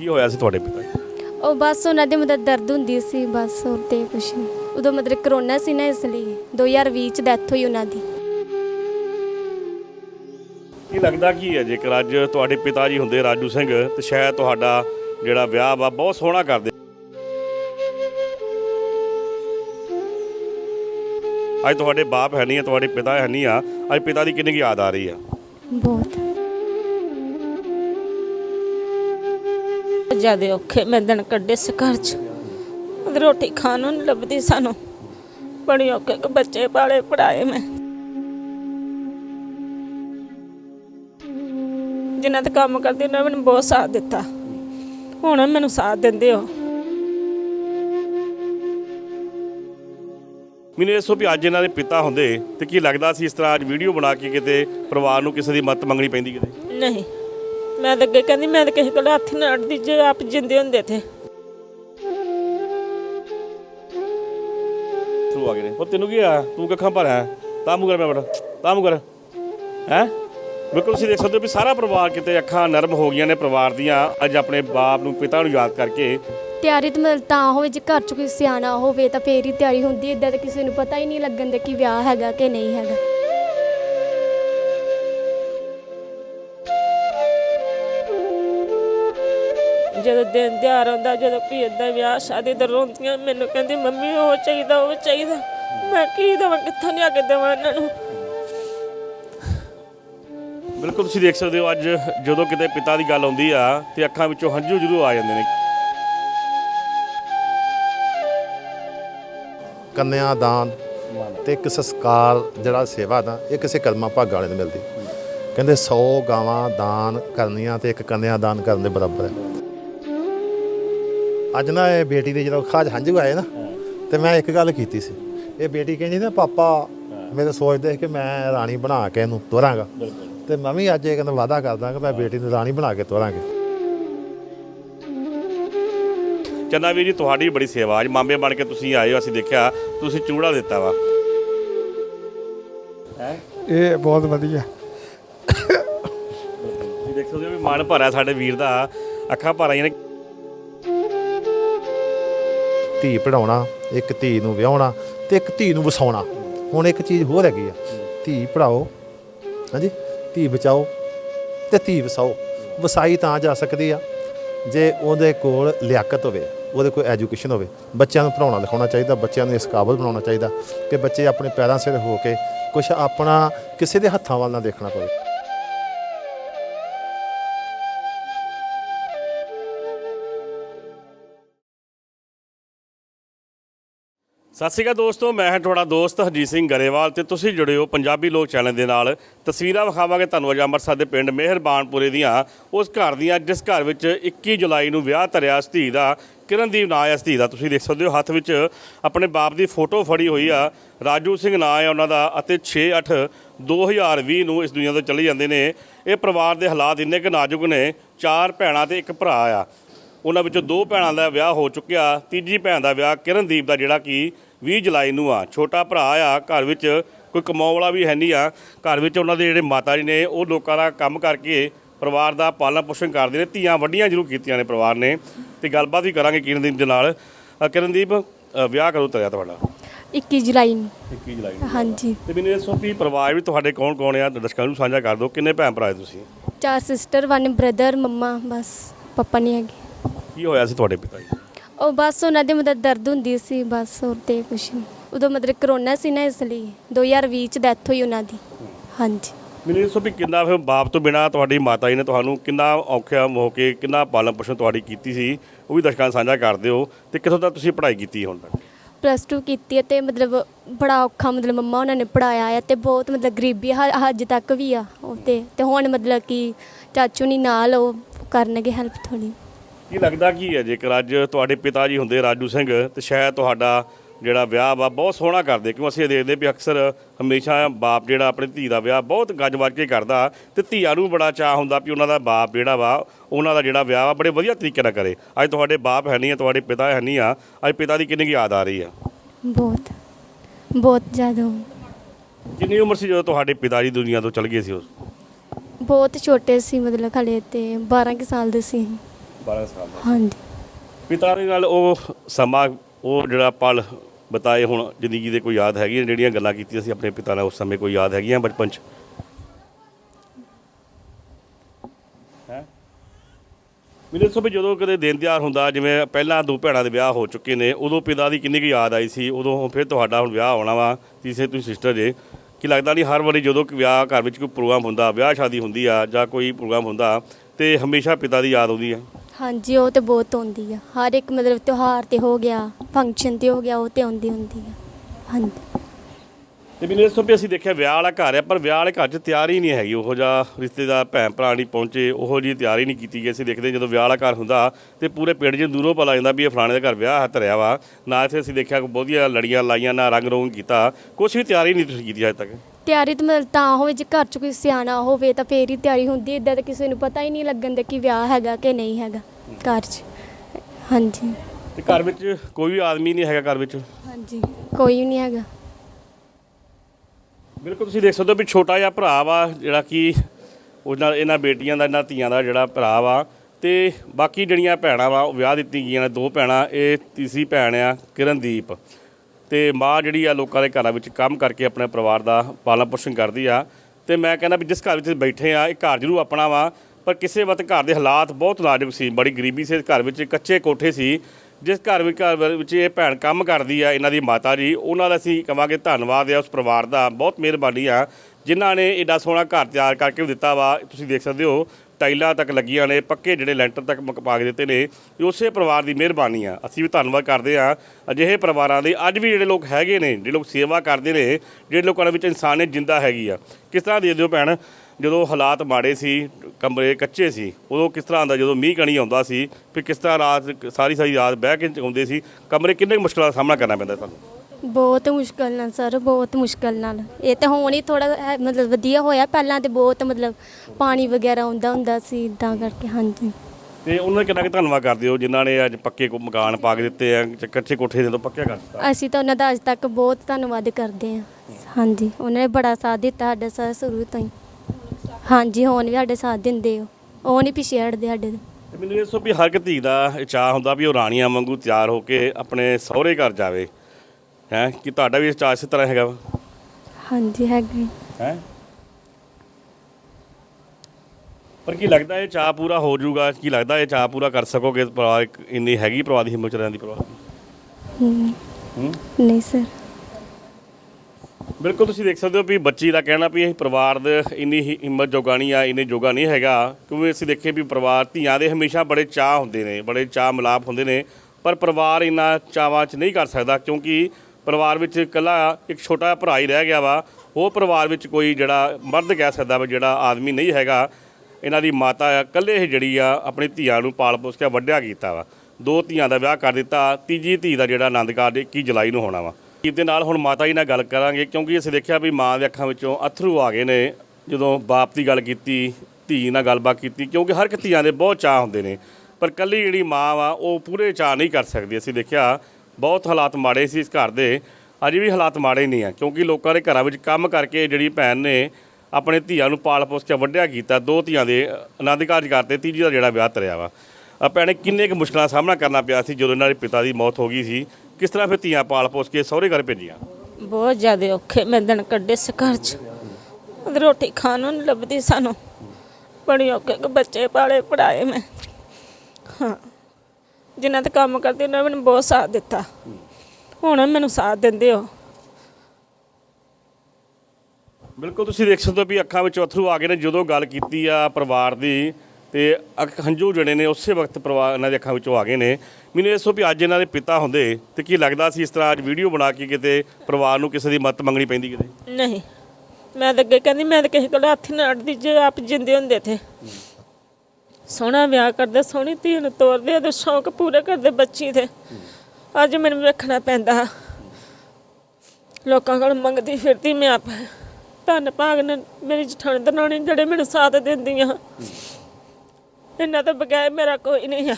ਕੀ ਹੋਇਆ ਸੀ ਤੁਹਾਡੇ ਪਿਤਾ ਜੀ? ਉਹ ਬਸ ਉਹਨਾਂ ਦੇ ਮਤਲਬ ਦਰਦ ਹੁੰਦੀ ਸੀ ਬਸ ਹੋਰ ਤੇ ਕੁਛ ਨਹੀਂ। ਉਦੋਂ ਮਤਲਬ ਕਰੋਨਾ ਸੀ ਨਾ ਇਸ ਲਈ 2020 ਚ ਡੈਥ ਹੋਈ ਉਹਨਾਂ ਦੀ। ਕੀ ਲੱਗਦਾ ਕੀ ਹੈ ਜੇਕਰ ਅੱਜ ਤੁਹਾਡੇ ਪਿਤਾ ਜੀ ਹੁੰਦੇ ਰਾਜੂ ਸਿੰਘ ਤੇ ਸ਼ਾਇਦ ਤੁਹਾਡਾ ਜਿਹੜਾ ਵਿਆਹ ਵਾ ਬਹੁਤ ਸੋਹਣਾ ਕਰਦੇ ਅੱਜ ਤੁਹਾਡੇ ਬਾਪ ਹੈ ਨਹੀਂ ਆ ਤੁਹਾਡੇ ਪਿਤਾ ਹੈ ਨਹੀਂ ਆ ਅੱਜ ਪਿਤਾ ਦੀ ਕਿੰਨੀ ਕੁ ਯਾਦ ਆ ਰਹੀ ਆ? ਬਹੁਤ। ਜਿਆਦੇ ਔਖੇ ਮੈਂ ਦਿਨ ਕੱਢੇ ਸੀ ਘਰ 'ਚ। ਰੋਟੀ ਖਾਣ ਨੂੰ ਨਹੀਂ ਲੱਭਦੀ ਸਾਨੂੰ। ਬੜੀ ਔਖੇ ਕਿ ਬੱਚੇ ਪਾਲੇ ਪੜਾਏ ਮੈਂ। ਜਿਨ੍ਹਾਂ ਤੇ ਕੰਮ ਕਰਦੀ ਉਹਨਾਂ ਨੇ ਮੈਨੂੰ ਬਹੁਤ ਸਾਥ ਦਿੱਤਾ। ਹੁਣ ਮੈਨੂੰ ਸਾਥ ਦਿੰਦੇ ਹੋ ਮੈਨੂੰ ਇਹ ਸੋ ਵੀ ਅੱਜ ਇਹਨਾਂ ਦੇ ਪਿਤਾ ਹੁੰਦੇ ਤੇ ਕੀ ਲੱਗਦਾ ਸੀ ਇਸ ਤਰ੍ਹਾਂ ਅੱਜ ਵੀਡੀਓ ਬਣਾ ਕੇ ਕਿਤੇ ਪਰਿਵਾਰ ਨੂੰ ਕਿਸੇ ਦੀ ਮਦਦ ਮੰਗਣੀ ਪੈਂਦੀ ਕਿਤੇ? ਨਹੀਂ। ਮੈਂ ਤਾਂ ਅੱਗੇ ਕਹਿੰਦੀ ਮੈਂ ਤਾਂ ਕਿਸੇ ਕੋਲ ਹੱਥ ਨਾ ਅੜਦੀ ਜੇ ਆਪ ਜਿੰਦੇ ਹੁੰਦੇ ਤੇ ਤੂੰ ਆ ਗਏ ਨੇ। ਉਹ ਤੈਨੂੰ ਕੀ ਆ ਤੂੰ ਕੱਖਾਂ ਭਰ ਹੈ? ਤਾਂ ਮੂੰਹ ਕਰ ਮੈਂ ਬੜਾ ਤਾਂ ਮੂੰਹ ਕਰ। ਹੈ? ਬਿਲਕੁਲ ਤੁਸੀਂ ਦੇਖ ਸਕਦੇ ਹੋ ਵੀ ਸਾਰਾ ਪਰਿਵਾਰ ਕਿਤੇ ਅੱਖਾਂ ਨਰਮ ਹੋ ਗਈਆਂ ਨੇ ਪਰਿਵਾਰ ਦੀਆਂ। ਅੱਜ ਆਪਣੇ ਬਾਪ ਨੂੰ ਪਿਤਾ ਨੂੰ ਯਾਦ ਕਰਕੇ। ਤਿਆਰੀ ਤਾਂ ਮਤਲਬ ਤਾਂ ਹੋਵੇ ਜੇ ਘਰ ਚ ਕੋਈ ਸਿਆਣਾ ਹੋਵੇ ਤਾਂ ਫੇਰ ਹੀ ਤਿਆਰੀ ਹੁੰਦੀ ਇਦਾਂ ਤਾਂ ਕਿਸੇ ਨੂੰ ਪਤਾ ਹੀ ਨਹੀਂ ਲੱਗਣ ਦੇ ਕਿ ਵਿਆਹ ਹੈਗਾ ਕਿ ਨਹੀਂ ਹੈਗਾ। ਜਦੋਂ ਦਿਨ ਤਿਉਹਾਰ ਆਉਂਦਾ ਜਦੋਂ ਵੀ ਏਦਾਂ ਵਿਆਹ ਸ਼ਾਦੀ ਤੇ ਰੋਂਦੀਆਂ ਮੈਨੂੰ ਕਹਿੰਦੀ ਮੰਮੀ ਉਹ ਚਾਹੀਦਾ ਉਹ ਚਾਹੀਦਾ। ਮੈਂ ਕੀ ਦੇਵਾਂ ਕਿੱਥੋਂ ਲਿਆ ਕੇ ਦੇਵਾਂ ਇਹਨਾਂ ਨੂੰ? ਬਿਲਕੁਲ ਤੁਸੀਂ ਦੇਖ ਸਕਦੇ ਹੋ ਅੱਜ ਜਦੋਂ ਕਿਤੇ ਪਿਤਾ ਦੀ ਗੱਲ ਆਉਂਦੀ ਆ ਤੇ ਅੱਖਾਂ ਵਿੱਚੋਂ ਹੰਝੂ ਜ਼ਰੂਰ ਆ ਜਾਂਦੇ ਨੇ। ਕੰਨਿਆ ਦਾਨ ਤੇ ਇੱਕ ਸੰਸਕਾਰ ਜਿਹੜਾ ਸੇਵਾ ਦਾ ਇਹ ਕਿਸੇ ਕਲਮਾ ਭਾਗਾਂ ਵਾਲੇ ਨੂੰ ਮਿਲਦੀ। ਕਹਿੰਦੇ 100 ਗਾਵਾਂ ਦਾਨ ਕਰਨੀਆਂ ਤੇ ਇੱਕ ਕੰਨਿਆ ਦਾਨ ਕਰਨ ਦੇ ਬਰਾਬਰ ਹੈ। ਅੱਜ ਨਾ ਇਹ ਬੇਟੀ ਦੇ ਜਦੋਂ ਖਾਜ ਹੰਝੂ ਆਏ ਨਾ ਤੇ ਮੈਂ ਇੱਕ ਗੱਲ ਕੀਤੀ ਸੀ। ਇਹ ਬੇਟੀ ਕਹਿੰਦੀ ਨਾ ਪਾਪਾ ਮੇਰੇ ਸੋਚਦੇ ਸੀ ਕਿ ਮੈਂ ਰਾਣੀ ਬਣਾ ਕੇ ਇਹਨੂੰ ਤੋਰਾਂਗਾ। ਤੇ ਮੈਂ ਵੀ ਅੱਜ ਇਹ ਕਹਿੰਦਾ ਵਾਅਦਾ ਕਰਦਾ ਕਿ ਮੈਂ ਬੇਟੀ ਨੂੰ ਰਾਣੀ ਬਣਾ ਕੇ ਤੋਰਾਂਗੇ। ਚੰਨਾ ਵੀਰ ਜੀ ਤੁਹਾਡੀ ਬੜੀ ਸੇਵਾ ਅੱਜ ਮਾਮੇ ਬਣ ਕੇ ਤੁਸੀਂ ਆਏ ਹੋ ਅਸੀਂ ਦੇਖਿਆ ਤੁਸੀਂ ਚੂੜਾ ਦਿੱਤਾ ਵਾ। ਇਹ ਬਹੁਤ ਵਧੀਆ। ਤੁਸੀਂ ਦੇਖ ਸਕਦੇ ਹੋ ਵੀ ਮਨ ਭਰਿਆ ਸਾਡੇ ਵੀਰ ਦਾ ਅੱਖਾਂ ਭਰ ਆਈਆਂ ਨੇ। ਧੀ ਪੜਾਉਣਾ ਇੱਕ ਧੀ ਨੂੰ ਵਿਆਹਣਾ ਤੇ ਇੱਕ ਧੀ ਨੂੰ ਵਸਾਉਣਾ। ਹੁਣ ਇੱਕ ਚੀਜ਼ ਹੋਰ ਹੈਗੀ ਆ। ਧੀ ਪੜਾਓ ਹਾਂਜੀ, ਧੀ ਬਚਾਓ ਤੇ ਧੀ ਵਸਾਓ। ਵਸਾਈ ਤਾਂ ਜਾ ਸਕਦੀ ਆ, ਜੇ ਉਹਦੇ ਕੋਲ ਲਿਆਕਤ ਹੋਵੇ, ਉਹਦੇ ਕੋਲ ਐਜੂਕੇਸ਼ਨ ਹੋਵੇ। ਬੱਚਿਆਂ ਨੂੰ ਪੜਾਉਣਾ ਲਿਖਾਉਣਾ ਚਾਹੀਦਾ, ਬੱਚਿਆਂ ਨੂੰ ਇਸ ਕਾਬਲ ਬਣਾਉਣਾ ਚਾਹੀਦਾ ਕਿ ਬੱਚੇ ਆਪਣੇ ਪੈਰਾਂ ਸਿਰ ਹੋ ਕੇ ਕੁਝ ਆਪਣਾ ਕਿਸੇ ਦੇ ਹੱਥਾਂ ਵੱਲ ਨਾ ਦੇਖਣਾ ਪਵੇ। ਸਤਿ ਸ਼੍ਰੀ ਅਕਾਲ ਦੋਸਤੋ, ਮੈਂ ਹਾਂ ਤੁਹਾਡਾ ਦੋਸਤ ਹਰਜੀਤ ਸਿੰਘ ਗਰੇਵਾਲ ਤੇ ਤੁਸੀਂ ਜੁੜੇ ਹੋ ਪੰਜਾਬੀ ਲੋਕ ਚੈਨਲ ਦੇ ਨਾਲ। ਤਸਵੀਰਾਂ ਵਿਖਾਵਾਂਗੇ ਤੁਹਾਨੂੰ ਅੱਜ ਅੰਮ੍ਰਿਤਸਰ ਦੇ ਪਿੰਡ ਮਿਹਰਬਾਨਪੁਰੇ ਦੀਆਂ। ਉਸ ਘਰ ਦੀਆਂ, ਜਿਸ ਘਰ ਵਿੱਚ 21 ਜੁਲਾਈ ਨੂੰ ਵਿਆਹ ਧਰਿਆ ਇਸ ਧੀ ਦਾ, ਕਿਰਨਦੀਪ ਨਾਂ ਹੈ ਇਸ ਧੀ ਦਾ। ਤੁਸੀਂ ਦੇਖ ਸਕਦੇ ਹੋ, ਹੱਥ ਵਿੱਚ ਆਪਣੇ ਬਾਪ ਦੀ ਫੋਟੋ ਫੜੀ ਹੋਈ ਆ। ਰਾਜੂ ਸਿੰਘ ਨਾਂ ਹੈ ਉਹਨਾਂ ਦਾ ਅਤੇ 6-8 2020 ਨੂੰ ਇਸ ਦੁਨੀਆ ਤੋਂ ਚਲੇ ਜਾਂਦੇ ਨੇ। ਇਹ ਪਰਿਵਾਰ ਦੇ ਹਾਲਾਤ ਇੰਨੇ ਕੁ ਨਾਜ਼ੁਕ ਨੇ, ਚਾਰ ਭੈਣਾਂ ਤੇ ਇੱਕ ਭਰਾ ਆ। ਉਹਨਾਂ ਵਿੱਚੋਂ ਦੋ ਭੈਣਾਂ ਦਾ ਵਿਆਹ ਹੋ ਚੁੱਕਿਆ। ਤੀਜੀ ਭੈਣ ਦਾ ਵਿਆਹ ਕਿਰਨਦੀਪ ਦਾ, ਜਿਹੜਾ ਕਿ 20 ਜੁਲਾਈ ਨੂੰ ਆ। ਛੋਟਾ ਭਰਾ ਆ ਘਰ ਵਿੱਚ ਕੋਈ ਕਮਾਉਣ ਵਾਲਾ ਵੀ ਹੈ ਨਹੀਂ ਆ। ਘਰ ਵਿੱਚ ਉਹਨਾਂ ਦੇ ਜਿਹੜੇ ਮਾਤਾ ਜੀ ਨੇ ਉਹ ਲੋਕਾਂ ਦਾ ਕੰਮ ਕਰਕੇ ਪਰਿਵਾਰ ਦਾ ਪਾਲਣ ਪੋਸ਼ਣ ਕਰਦੇ ਨੇ। ਧੀਆਂ ਵੱਡੀਆਂ ਜ਼ਰੂਰ ਕੀਤੀਆਂ ਨੇ ਪਰਿਵਾਰ ਨੇ। ਤੇ ਗੱਲਬਾਤ ਵੀ ਕਰਾਂਗੇ ਕਿਰਨਦੀਪ ਦੇ ਨਾਲ। ਅ, ਕਿਰਨਦੀਪ ਅ, ਵਿਆਹ ਕਦੋਂ ਤਰਿਆ ਤੁਹਾਡਾ? 21 ਜੁਲਾਈ ਨੂੰ। 21 ਜੁਲਾਈ ਨੂੰ। ਹਾਂਜੀ। ਤੇ ਮੈਨੂੰ ਇਹ ਦੱਸੋ ਵੀ ਪਰਿਵਾਰ ਵੀ ਤੁਹਾਡੇ ਕੌਣ ਕੌਣ ਆ? ਦਰਸ਼ਕਾਂ ਨੂੰ ਸਾਂਝਾ ਕਰ ਦਿਓ। ਕਿੰਨੇ ਭੈਣ ਭਰਾ ਹੈ ਤੁਸੀਂ? ਚਾਰ ਸਿਸਟਰ ਵਨ ਬ੍ਰਦਰ ਮੰਮਾ ਬਸ ਪਾਪਾ ਨਹੀਂ ਹੈਗੇ। ਕੀ ਹੋਇਆ ਸੀ ਤੁਹਾਡੇ ਪਿਤਾ ਜੀ? ਉਹ ਬਸ ਉਹਨਾਂ ਦੇ ਮਤਲਬ ਦਰਦ ਹੁੰਦੀ ਸੀ ਬਸ ਹੋਰ ਤੇ ਕੁਛ ਨਹੀਂ। ਉਦੋਂ ਮਤਲਬ ਕਰੋਨਾ ਸੀ ਨਾ ਇਸ ਲਈ 2020 ਚ ਡੈਥ ਹੋਈ ਉਹਨਾਂ ਦੀ। ਹਾਂਜੀ। ਮੈਨੂੰ ਦੱਸੋ ਵੀ ਕਿੰਨਾ ਫਿਰ ਬਾਪ ਤੋਂ ਬਿਨਾ ਤੁਹਾਡੀ ਮਾਤਾ ਜੀ ਨੇ ਤੁਹਾਨੂੰ ਕਿੰਨਾ ਔਖਿਆ ਹੋ ਕੇ ਕਿੰਨਾ ਪਾਲਣ ਪੋਸ਼ਣ ਤੁਹਾਡੀ ਕੀਤੀ ਸੀ ਉਹ ਵੀ ਦਰਸ਼ਕਾਂ ਨਾਲ ਸਾਂਝਾ ਕਰ ਦਿਓ ਤੇ ਕਿੱਥੋਂ ਤੱਕ ਤੁਸੀਂ ਪੜ੍ਹਾਈ ਕੀਤੀ ਹੁਣ ਤੱਕ? ਪਲੱਸ 2 ਕੀਤੀ ਹੈ ਤੇ ਮਤਲਬ ਬੜਾ ਔਖਾ ਮਤਲਬ ਮੰਮਾ ਉਹਨਾਂ ਨੇ ਪੜਾਇਆ ਹੈ ਤੇ ਬਹੁਤ ਮਤਲਬ ਗਰੀਬੀ ਹ- ਅੱਜ ਤੱਕ ਵੀ ਆ ਉਹ ਤੇ ਤੇ ਹੁਣ ਮਤਲਬ ਕਿ ਚਾਚੂ ਨਹੀਂ ਨਾਲ ਉਹ ਕਰਨਗੇ ਹੈਲਪ ਥੋੜੀ ਕੀ ਲੱਗਦਾ ਕੀ ਹੈ? ਜੇਕਰ ਅੱਜ ਤੁਹਾਡੇ ਪਿਤਾ ਜੀ ਹੁੰਦੇ ਰਾਜੂ ਸਿੰਘ ਤੇ ਸ਼ਾਇਦ ਤੁਹਾਡਾ ਜਿਹੜਾ ਵਿਆਹ ਵਾ ਬਹੁਤ ਸੋਹਣਾ ਕਰਦੇ ਕਿਉਂ ਅਸੀਂ ਇਹ ਦੇਖਦੇ ਵੀ ਅਕਸਰ ਹਮੇਸ਼ਾ ਬਾਪ ਜਿਹੜਾ ਆਪਣੀ ਧੀ ਦਾ ਵਿਆਹ ਬਹੁਤ ਗੱਜ ਵੱਜ ਕੇ ਕਰਦਾ ਤੇ ਧੀਆਂ ਨੂੰ ਬੜਾ ਚਾਹ ਹੁੰਦਾ ਵੀ ਉਹਨਾਂ ਦਾ ਬਾਪ ਜਿਹੜਾ ਵਾ ਉਹਨਾਂ ਦਾ ਜਿਹੜਾ ਵਿਆਹ ਵਾ ਬੜੇ ਵਧੀਆ ਤਰੀਕੇ ਨਾਲ ਕਰੇ। ਅੱਜ ਤੁਹਾਡੇ ਬਾਪ ਹੈ ਨਹੀਂ ਆ ਤੁਹਾਡੇ ਪਿਤਾ ਹੈ ਨਹੀਂ ਆ ਅੱਜ ਪਿਤਾ ਦੀ ਕਿੰਨੀ ਕੁ ਯਾਦ ਆ ਰਹੀ ਆ? ਬਹੁਤ ਬਹੁਤ ਜ਼ਿਆਦਾ। ਕਿੰਨੀ ਉਮਰ ਸੀ ਜਦੋਂ ਤੁਹਾਡੇ ਪਿਤਾ ਜੀ ਦੁਨੀਆ ਤੋਂ ਚਲ ਗਏ ਸੀ ਉਸ ਬਹੁਤ ਛੋਟੇ ਸੀ ਮਤਲਬ ਖਲੇ ਤੇ 12 ਕੁ ਸਾਲ ਦੇ ਸੀ। 12 ਸਾਲ ਦਾ। ਹਾਂਜੀ। ਪਿਤਾ ਦੇ ਨਾਲ ਉਹ ਸਮਾਂ ਉਹ ਜਿਹੜਾ ਪਲ ਬਤਾਏ ਹੁਣ ਜ਼ਿੰਦਗੀ ਦੇ ਕੋਈ ਯਾਦ ਹੈਗੀਆਂ ਜਿਹੜੀਆਂ ਗੱਲਾਂ ਕੀਤੀਆਂ ਸੀ ਆਪਣੇ ਪਿਤਾ ਨਾਲ ਉਸ ਸਮੇਂ ਕੋਈ ਯਾਦ ਹੈਗੀਆਂ ਬਚਪਨ 'ਚ? ਹੈ? ਦੱਸੋ ਵੀ ਜਦੋਂ ਕਦੇ ਦਿਨ ਤਿਉਹਾਰ ਹੁੰਦਾ ਜਿਵੇਂ ਪਹਿਲਾਂ ਦੋ ਭੈਣਾਂ ਦੇ ਵਿਆਹ ਹੋ ਚੁੱਕੇ ਨੇ ਉਦੋਂ ਪਿਤਾ ਦੀ ਕਿੰਨੀ ਕੁ ਯਾਦ ਆਈ ਸੀ? ਉਦੋਂ ਫਿਰ ਤੁਹਾਡਾ ਹੁਣ ਵਿਆਹ ਹੋਣਾ ਵਾ ਤੀਸਰੇ ਤੁਸੀਂ ਸਿਸਟਰ ਜੇ। ਕੀ ਲੱਗਦਾ ਨਹੀਂ ਹਰ ਵਾਰੀ ਜਦੋਂ ਕੋਈ ਵਿਆਹ ਘਰ ਵਿੱਚ ਕੋਈ ਪ੍ਰੋਗਰਾਮ ਹੁੰਦਾ ਵਿਆਹ ਸ਼ਾਦੀ ਹੁੰਦੀ ਆ ਜਾਂ ਕੋਈ ਪ੍ਰੋਗਰਾਮ ਹੁੰਦਾ ਤੇ ਹਮੇਸ਼ਾ ਪਿਤਾ ਦੀ ਯਾਦ ਆਉਂਦੀ ਆ? ਹਾਂਜੀ ਉਹ ਤੇ ਬਹੁਤ ਆਉਂਦੀ ਆ। ਹਰ ਇੱਕ ਮਤਲਬ ਤਿਉਹਾਰ ਤੇ ਹੋ ਗਿਆ ਫੰਕਸ਼ਨ ਤੇ ਹੋ ਗਿਆ ਉਹ ਤੇ ਆਉਂਦੀ ਹੁੰਦੀ ਆ। ਹਾਂਜੀ। ਤੇ ਮੈਨੂੰ ਤੋਂ ਵੀ ਅਸੀਂ ਦੇਖਿਆ ਵਿਆਹ ਵਾਲਾ ਘਰ ਹੈ ਪਰ ਵਿਆਹ ਵਾਲੇ ਘਰ 'ਚ ਤਿਆਰੀ ਨਹੀਂ ਹੈਗੀ। ਉਹੋ ਜਿਹਾ ਰਿਸ਼ਤੇਦਾਰ ਭੈਣ ਭਰਾ ਨਹੀਂ ਪਹੁੰਚੇ ਉਹੋ ਜਿਹੀ ਤਿਆਰੀ ਨਹੀਂ ਕੀਤੀ ਗਈ। ਅਸੀਂ ਦੇਖਦੇ ਜਦੋਂ ਵਿਆਹ ਵਾਲਾ ਘਰ ਹੁੰਦਾ ਤੇ ਪੂਰੇ ਪਿੰਡ 'ਚ ਦੂਰੋਂ ਪਤਾ ਜਾਂਦਾ ਵੀ ਇਹ ਫਲਾਣੇ ਦੇ ਘਰ ਵਿਆਹ ਧਰਿਆ ਵਾ। ਨਾ ਇੱਥੇ ਅਸੀਂ ਦੇਖਿਆ ਬਹੁਤੀਆਂ ਲੜੀਆਂ ਲਾਈਆਂ ਨਾ ਰੰਗ ਰੋਗਨ ਕੀਤਾ। ਕੁਛ ਵੀ ਤਿਆਰੀ ਨਹੀਂ ਤੁਸੀਂ ਕੀਤੀ ਅਜੇ ਤੱਕ? ਤਿਆਰੀ ਤਾਂ ਮਤਲਬ ਤਾਂ ਹੋਵੇ ਜੇ ਘਰ 'ਚ ਕੋਈ ਸਿਆਣਾ ਹੋਵੇ ਤਾਂ ਫੇਰ ਹੀ ਤਿਆਰੀ ਹੁੰਦੀ ਇਦਾਂ ਤਾਂ ਕਿਸੇ ਨੂੰ ਪਤਾ ਹੀ ਨਹੀਂ ਲੱਗਣ ਦੇ ਕਿ ਵਿਆਹ ਹੈਗਾ ਕਿ ਨਹੀਂ ਹੈਗਾ। ਘਰ 'ਚ। ਹਾਂਜੀ। ਤੇ ਘਰ ਵਿੱਚ ਕੋਈ ਵੀ ਆਦਮੀ ਨਹੀਂ ਹੈਗਾ ਘਰ ਵਿੱਚ? ਹਾਂਜੀ। ਕੋਈ ਵੀ ਨਹੀਂ ਹੈਗਾ। ਬਿਲਕੁਲ ਤੁਸੀਂ ਦੇਖ ਸਕਦੇ ਹੋ ਵੀ ਛੋਟਾ ਜਿਹਾ ਭਰਾ ਵਾ ਜਿਹੜਾ ਕਿ ਉਹ ਨਾਲ ਇਹਨਾਂ ਬੇਟੀਆਂ ਦਾ ਇਹਨਾਂ ਧੀਆਂ ਦਾ ਜਿਹੜਾ ਭਰਾ ਵਾ। ਤੇ ਬਾਕੀ ਜਿਹੜੀਆਂ ਭੈਣਾਂ ਵਾ ਉਹ ਵਿਆਹ ਦਿੱਤੀ ਗਈਆਂ ਨੇ ਦੋ ਭੈਣਾਂ ਇਹ ਤੀਸਰੀ ਭੈਣ ਆ ਕਿਰਨਦੀਪ। ਤੇ ਮਾਂ ਜਿਹੜੀ ਆ ਲੋਕਾਂ ਦੇ ਘਰਾਂ ਵਿੱਚ ਕੰਮ ਕਰਕੇ ਆਪਣੇ ਪਰਿਵਾਰ ਦਾ ਪਾਲਣ ਪੋਸ਼ਣ ਕਰਦੀ ਆ। ਤੇ ਮੈਂ ਕਹਿੰਦਾ ਵੀ ਜਿਸ ਘਰ ਵਿੱਚ ਬੈਠੇ ਆ ਇਹ ਘਰ ਜ਼ਰੂਰ ਆਪਣਾ ਵਾ। ਪਰ ਕਿਸੇ ਵਕਤ ਘਰ ਦੇ ਹਾਲਾਤ ਬਹੁਤ ਨਾਜ਼ੁਕ ਸੀ। ਬੜੀ ਗਰੀਬੀ ਸੀ। ਘਰ ਵਿੱਚ ਕੱਚੇ ਕੋਠੇ ਸੀ। ਜਿਸ ਘਰ ਵਿੱਚ ਘਰ ਵਿੱਚ ਇਹ ਭੈਣ ਕੰਮ ਕਰਦੀ ਆ, ਇਹਨਾਂ ਦੀ ਮਾਤਾ ਜੀ, ਉਹਨਾਂ ਦਾ ਅਸੀਂ ਕਵਾਂਗੇ ਧੰਨਵਾਦ ਆ। ਉਸ ਪਰਿਵਾਰ ਦਾ ਬਹੁਤ ਮਿਹਰਬਾਨੀ ਆ। ਜਿਨ੍ਹਾਂ ਨੇ ਏਡਾ ਸੋਹਣਾ ਘਰ ਤਿਆਰ ਕਰਕੇ ਵੀ ਦਿੱਤਾ ਵਾ। ਤੁਸੀਂ ਦੇਖ ਸਕਦੇ ਹੋ, ਟਾਈਲਾਂ ਤੱਕ ਲੱਗੀਆਂ ਨੇ, ਪੱਕੇ ਜਿਹੜੇ ਲੈਂਟਰ ਤੱਕ ਪਾ ਕੇ ਦਿੱਤੇ ਨੇ। ਇਹ ਉਸੇ ਪਰਿਵਾਰ ਦੀ ਮਿਹਰਬਾਨੀ ਆ। ਅਸੀਂ ਵੀ ਧੰਨਵਾਦ ਕਰਦੇ ਆ। ਅਜਿਹੇ ਪਰਿਵਾਰਾਂ ਦੇ ਅੱਜ ਵੀ ਜਿਹੜੇ ਲੋਕ ਹੈਗੇ ਨੇ, ਜਿਹੜੇ ਲੋਕ ਸੇਵਾ ਕਰਦੇ ਨੇ, ਜਿਹੜੇ ਲੋਕਾਂ ਦੇ ਵਿੱਚ ਇਨਸਾਨੀਅਤ ਜਿੰਦਾ ਹੈਗੀ ਆ। ਕਿਸ ਤਰ੍ਹਾਂ ਦੇ ਦਿਓ ਭੈਣ? ਜਦੋਂ ਹਾਲਾਤ ਮਾੜੇ ਸੀ ਕਮਰੇ ਕੱਚੇ ਸੀ ਉਦੋਂ ਕਿਸ ਤਰ੍ਹਾਂ ਦਾ ਜਦੋਂ ਮੀਂਹ ਕਣੀ ਆਉਂਦਾ ਸੀ ਫਿਰ ਕਿਸ ਤਰ੍ਹਾਂ ਰਾਤ ਸਾਰੀ ਸਾਰੀ ਰਾਤ ਬਹਿ ਕੇ ਆਉਂਦੇ ਸੀ ਕਮਰੇ ਕਿੰਨੇ ਮੁਸ਼ਕਲਾਂ ਦਾ ਸਾਹਮਣਾ ਕਰਨਾ ਪੈਂਦਾ ਸਾਨੂੰ ਬਹੁਤ ਮੁਸ਼ਕਲ ਨਾਲ ਸਰ ਬਹੁਤ ਮੁਸ਼ਕਲ ਨਾਲ। ਇਹ ਤਾਂ ਹੁਣ ਹੀ ਥੋੜਾ ਮਤਲਬ ਵਧੀਆ ਹੋਇਆ ਪਹਿਲਾਂ ਤੇ ਬਹੁਤ ਮਤਲਬ ਪਾਣੀ ਵਗੈਰਾ ਆਉਂਦਾ ਹੁੰਦਾ ਸੀ ਇਦਾਂ ਕਰਕੇ ਹਾਂਜੀ। ਤੇ ਉਹਨਾਂ ਦਾ ਕਿੰਨਾ ਕੁ ਧੰਨਵਾਦ ਕਰਦੇ ਹੋ ਜਿਨ੍ਹਾਂ ਨੇ ਅੱਜ ਪੱਕੇ ਕੋ ਮਕਾਨ ਪਾ ਕੇ ਦਿੱਤੇ ਆ ਚ- ਕੱਚੇ ਕੋਠੇ ਦੇ ਤੋਂ ਪੱਕਿਆ ਕਰ ਦਿੱਤਾ? ਅਸੀਂ ਤਾਂ ਉਹਨਾਂ ਦਾ ਅੱਜ ਤੱਕ ਬਹੁਤ ਧੰਨਵਾਦ ਕਰਦੇ ਹਾਂ ਹਾਂਜੀ। ਉਹਨਾਂ ਨੇ ਬੜਾ ਸਾਥ ਦਿੱਤਾ ਸਾਡਾ ਸਰ ਸ਼ੁਰੂ ਤੋਂ ਹੀ। ਹਾਂਜੀ ਹੁਣ ਵੀ ਸਾਡੇ ਸਾਥ ਦਿੰਦੇ ਹੋ ਉਹ ਨਹੀਂ ਪਿੱਛੇ ਹਟਦੇ ਸਾਡੇ ਤੋਂ। ਤੇ ਮੈਨੂੰ ਇਹ ਦੱਸੋ ਵੀ ਹਰ ਇੱਕ ਧੀ ਦਾ ਇਹ ਚਾਹ ਹੁੰਦਾ ਵੀ ਉਹ ਰਾਣੀਆਂ ਵਾਂਗੂ ਤਿਆਰ ਹੋ ਕੇ ਆਪਣੇ ਸਹੁਰੇ ਘਰ ਜਾਵੇ। ਹੈ ਕਿ ਤੁਹਾਡਾ ਵੀ ਇਹ ਚਾਹ ਇਸੇ ਤਰ੍ਹਾਂ ਹੈਗਾ ਵਾ? ਹਾਂਜੀ ਹੈਗੇ। ਹੈ? ਪਰ ਕੀ ਲੱਗਦਾ ਇਹ ਚਾਹ ਪੂਰਾ ਹੋ ਜਾਊਗਾ? ਕੀ ਲੱਗਦਾ ਇਹ ਚਾਹ ਪੂਰਾ ਕਰ ਸਕੋਗੇ? ਪਰਿਵਾਰ ਇੰਨੀ ਹੈਗੀ ਪਰਿਵਾਰ ਦੀ ਹਿੰਮਤ ਰਹਿਣ ਦੀ ਪਰਿਵਾਰ ਦੀ? ਹਮ, ਹੂੰ? ਨਹੀਂ ਸਰ। ਬਿਲਕੁਲ ਤੁਸੀਂ ਦੇਖ ਸਕਦੇ ਹੋ ਵੀ ਬੱਚੀ ਦਾ ਕਹਿਣਾ ਵੀ ਇਹ ਪਰਿਵਾਰ ਦੇ ਇੰਨੀ ਹੀ ਹਿੰਮਤ ਜੋਗਾਣੀ ਆ, ਇੰਨੇ ਜੋਗਾ ਨਹੀਂ ਹੈਗਾ। ਕਿਉਂਕਿ ਅਸੀਂ ਦੇਖੇ ਵੀ ਪਰਿਵਾਰ ਧੀਆਂ ਦੇ ਹਮੇਸ਼ਾ ਬੜੇ ਚਾਹ ਹੁੰਦੇ ਨੇ, ਬੜੇ ਚਾਹ ਮਿਲਾਪ ਹੁੰਦੇ ਨੇ। ਪਰ ਪਰਿਵਾਰ ਇੰਨਾ ਚਾਵਾਂ 'ਚ ਨਹੀਂ ਕਰ ਸਕਦਾ ਕਿਉਂਕਿ ਪਰਿਵਾਰ ਵਿੱਚ ਇਕੱਲਾ ਇੱਕ ਛੋਟਾ ਭਰਾ ਹੀ ਰਹਿ ਗਿਆ ਵਾ। ਉਹ ਪਰਿਵਾਰ ਵਿੱਚ ਕੋਈ ਜਿਹੜਾ ਮਰਦ ਕਹਿ ਸਕਦਾ ਵਾ, ਜਿਹੜਾ ਆਦਮੀ ਨਹੀਂ ਹੈਗਾ। ਇਹਨਾਂ ਦੀ ਮਾਤਾ ਆ ਇਕੱਲੇ ਹੀ ਜਿਹੜੀ ਆ, ਆਪਣੀ ਧੀਆਂ ਨੂੰ ਪਾਲ ਪੋਸ ਕੇ ਵੱਡਿਆ ਕੀਤਾ ਵਾ। ਦੋ ਧੀਆਂ ਦਾ ਵਿਆਹ ਕਰ ਦਿੱਤਾ, ਤੀਜੀ ਧੀ ਦਾ ਜਿਹੜਾ ਆਨੰਦ ਕਾਰਜ 21 ਜੁਲਾਈ ਨੂੰ ਹੋਣਾ ਵਾ। ਇਸ ਦੇ ਨਾਲ ਹੁਣ ਮਾਤਾ ਜੀ ਨਾਲ ਗੱਲ ਕਰਾਂਗੇ, ਕਿਉਂਕਿ ਅਸੀਂ ਦੇਖਿਆ ਵੀ ਮਾਂ ਦੇ ਅੱਖਾਂ ਵਿੱਚੋਂ ਅਥਰੂ ਆ ਗਏ ਨੇ, ਜਦੋਂ ਬਾਪ ਦੀ ਗੱਲ ਕੀਤੀ, ਧੀ ਨਾਲ ਗੱਲਬਾਤ ਕੀਤੀ, ਕਿਉਂਕਿ ਹਰ ਇੱਕ ਧੀਆਂ ਦੇ ਬਹੁਤ ਚਾਹ ਹੁੰਦੇ ਨੇ, ਪਰ ਕੱਲੀ ਜਿਹੜੀ ਮਾਂ ਵਾ, ਉਹ ਪੂਰੇ ਚਾਹ ਨਹੀਂ ਕਰ ਸਕਦੀ। ਅਸੀਂ ਦੇਖਿਆ ਬਹੁਤ ਹਾਲਾਤ ਮਾੜੇ ਸੀ ਇਸ ਘਰ ਦੇ, ਅਜੇ ਵੀ ਹਾਲਾਤ ਮਾੜੇ ਨਹੀਂ ਆ, ਕਿਉਂਕਿ ਲੋਕਾਂ ਦੇ ਘਰਾਂ ਵਿੱਚ ਕੰਮ ਕਰਕੇ ਜਿਹੜੀ ਭੈਣ ਨੇ ਆਪਣੇ ਧੀਆਂ ਨੂੰ ਪਾਲ ਪੋਸ ਕੇ ਵੱਡਿਆ ਕੀਤਾ, ਦੋ ਧੀਆਂ ਦੇ ਆਨੰਦ ਕਾਰਜ ਕਰਤੇ, ਤੀਜੀ ਦਾ ਜਿਹੜਾ ਵਿਆਹ ਤਰਿਆ ਵਾ। ਆ ਭੈਣੇ, ਕਿੰਨੇ ਕੁ ਮੁਸ਼ਕਲਾਂ ਦਾ ਸਾਹਮਣਾ ਕਰਨਾ ਪਿਆ ਸੀ ਜਦੋਂ ਇਹਨਾਂ ਦੇ ਪਿਤਾ ਦੀ ਮੌਤ ਹੋ ਗਈ ਸੀ ਕਿਸ ਤਰ੍ਹਾਂ ਫਿਰ ਧੀਆਂ ਪਾਲ ਪੋਸ ਕੇ ਸਹੁਰੇ ਘਰ ਭੇਜੀਆਂ? ਬਹੁਤ ਜ਼ਿਆਦਾ ਔਖੇ ਮੈਂ ਦਿਨ ਕੱਢੇ ਸੀ ਘਰ 'ਚ। ਰੋਟੀ ਖਾਣ ਨੂੰ ਨਹੀਂ ਲੱਭਦੀ ਸਾਨੂੰ। ਬੜੀ ਔਖੇ ਕਿ ਬੱਚੇ ਪਾਲੇ ਪੜਾਏ ਮੈਂ। ਹਾਂ। ਜਿਨ੍ਹਾਂ ਤੇ ਕੰਮ ਕਰਦੀ ਉਹਨਾਂ ਨੇ ਮੈਨੂੰ ਬਹੁਤ ਸਾਥ ਦਿੱਤਾ। ਹੁਣ ਮੈਨੂੰ ਸਾਥ ਦਿੰਦੇ ਹੋ। ਬਿਲਕੁਲ ਤੁਸੀਂ ਦੇਖ ਸਕਦੇ ਹੋ ਵੀ ਅੱਖਾਂ ਵਿੱਚ ਅਥਰੂ ਆ ਗਏ ਨੇ। ਜਦੋਂ ਗੱਲ ਕੀਤੀ ਆ ਪਰਿਵਾਰ ਦੀ ਤੇ ਅੱਖ ਹੰਝੂ ਜਿਹੜੇ ਨੇ ਉਸੇ ਵਕਤ ਪਰਿਵਾਰ ਇਹਨਾਂ ਦੇ ਅੱਖਾਂ ਵਿੱਚੋਂ ਆ ਗਏ ਨੇ। ਮੈਨੂੰ ਇਹ ਵੀ ਅੱਜ ਇਹਨਾਂ ਦੇ ਪਿਤਾ ਹੁੰਦੇ ਤੇ ਕੀ ਲੱਗਦਾ ਸੀ ਇਸ ਤਰ੍ਹਾਂ ਅੱਜ ਵੀਡੀਓ ਬਣਾ ਕੇ ਕਿਤੇ ਪਰਿਵਾਰ ਨੂੰ ਕਿਸੇ ਦੀ ਮਦਦ ਮੰਗਣੀ ਪੈਂਦੀ ਕਿਤੇ? ਨਹੀਂ। ਮੈਂ ਤਾਂ ਅੱਗੇ ਕਹਿੰਦੀ, ਮੈਂ ਤਾਂ ਕਿਸੇ ਕੋਲ ਹੱਥ ਨਹੀਂ ਅੜਦੀ, ਜੇ ਆਪ ਜਿੰਦੇ ਹੁੰਦੇ ਥੇ ਸੋਹਣਾ ਵਿਆਹ ਕਰਦੇ, ਸੋਹਣੀ ਧੀ ਨੂੰ ਤੋਰਦੇ, ਉਹਦੇ ਸ਼ੌਂਕ ਪੂਰੇ ਕਰਦੇ ਬੱਚੀ ਦੇ ਅੱਜ ਮੈਨੂੰ ਵੇਖਣਾ ਪੈਂਦਾ। ਲੋਕਾਂ ਕੋਲ ਮੰਗਦੀ ਫਿਰਦੀ ਮੈਂ ਆਪ। ਧੰਨ ਭਾਗ ਨੇ ਮੇਰੀ ਜਠਾਣੀ, ਦਰਾਣੀ ਜਿਹੜੇ ਮੈਨੂੰ ਸਾਥ ਦਿੰਦੀਆਂ। ਇਹਨਾਂ ਤੋਂ ਬਗੈਰ ਮੇਰਾ ਕੋਈ ਨਹੀਂ ਆ।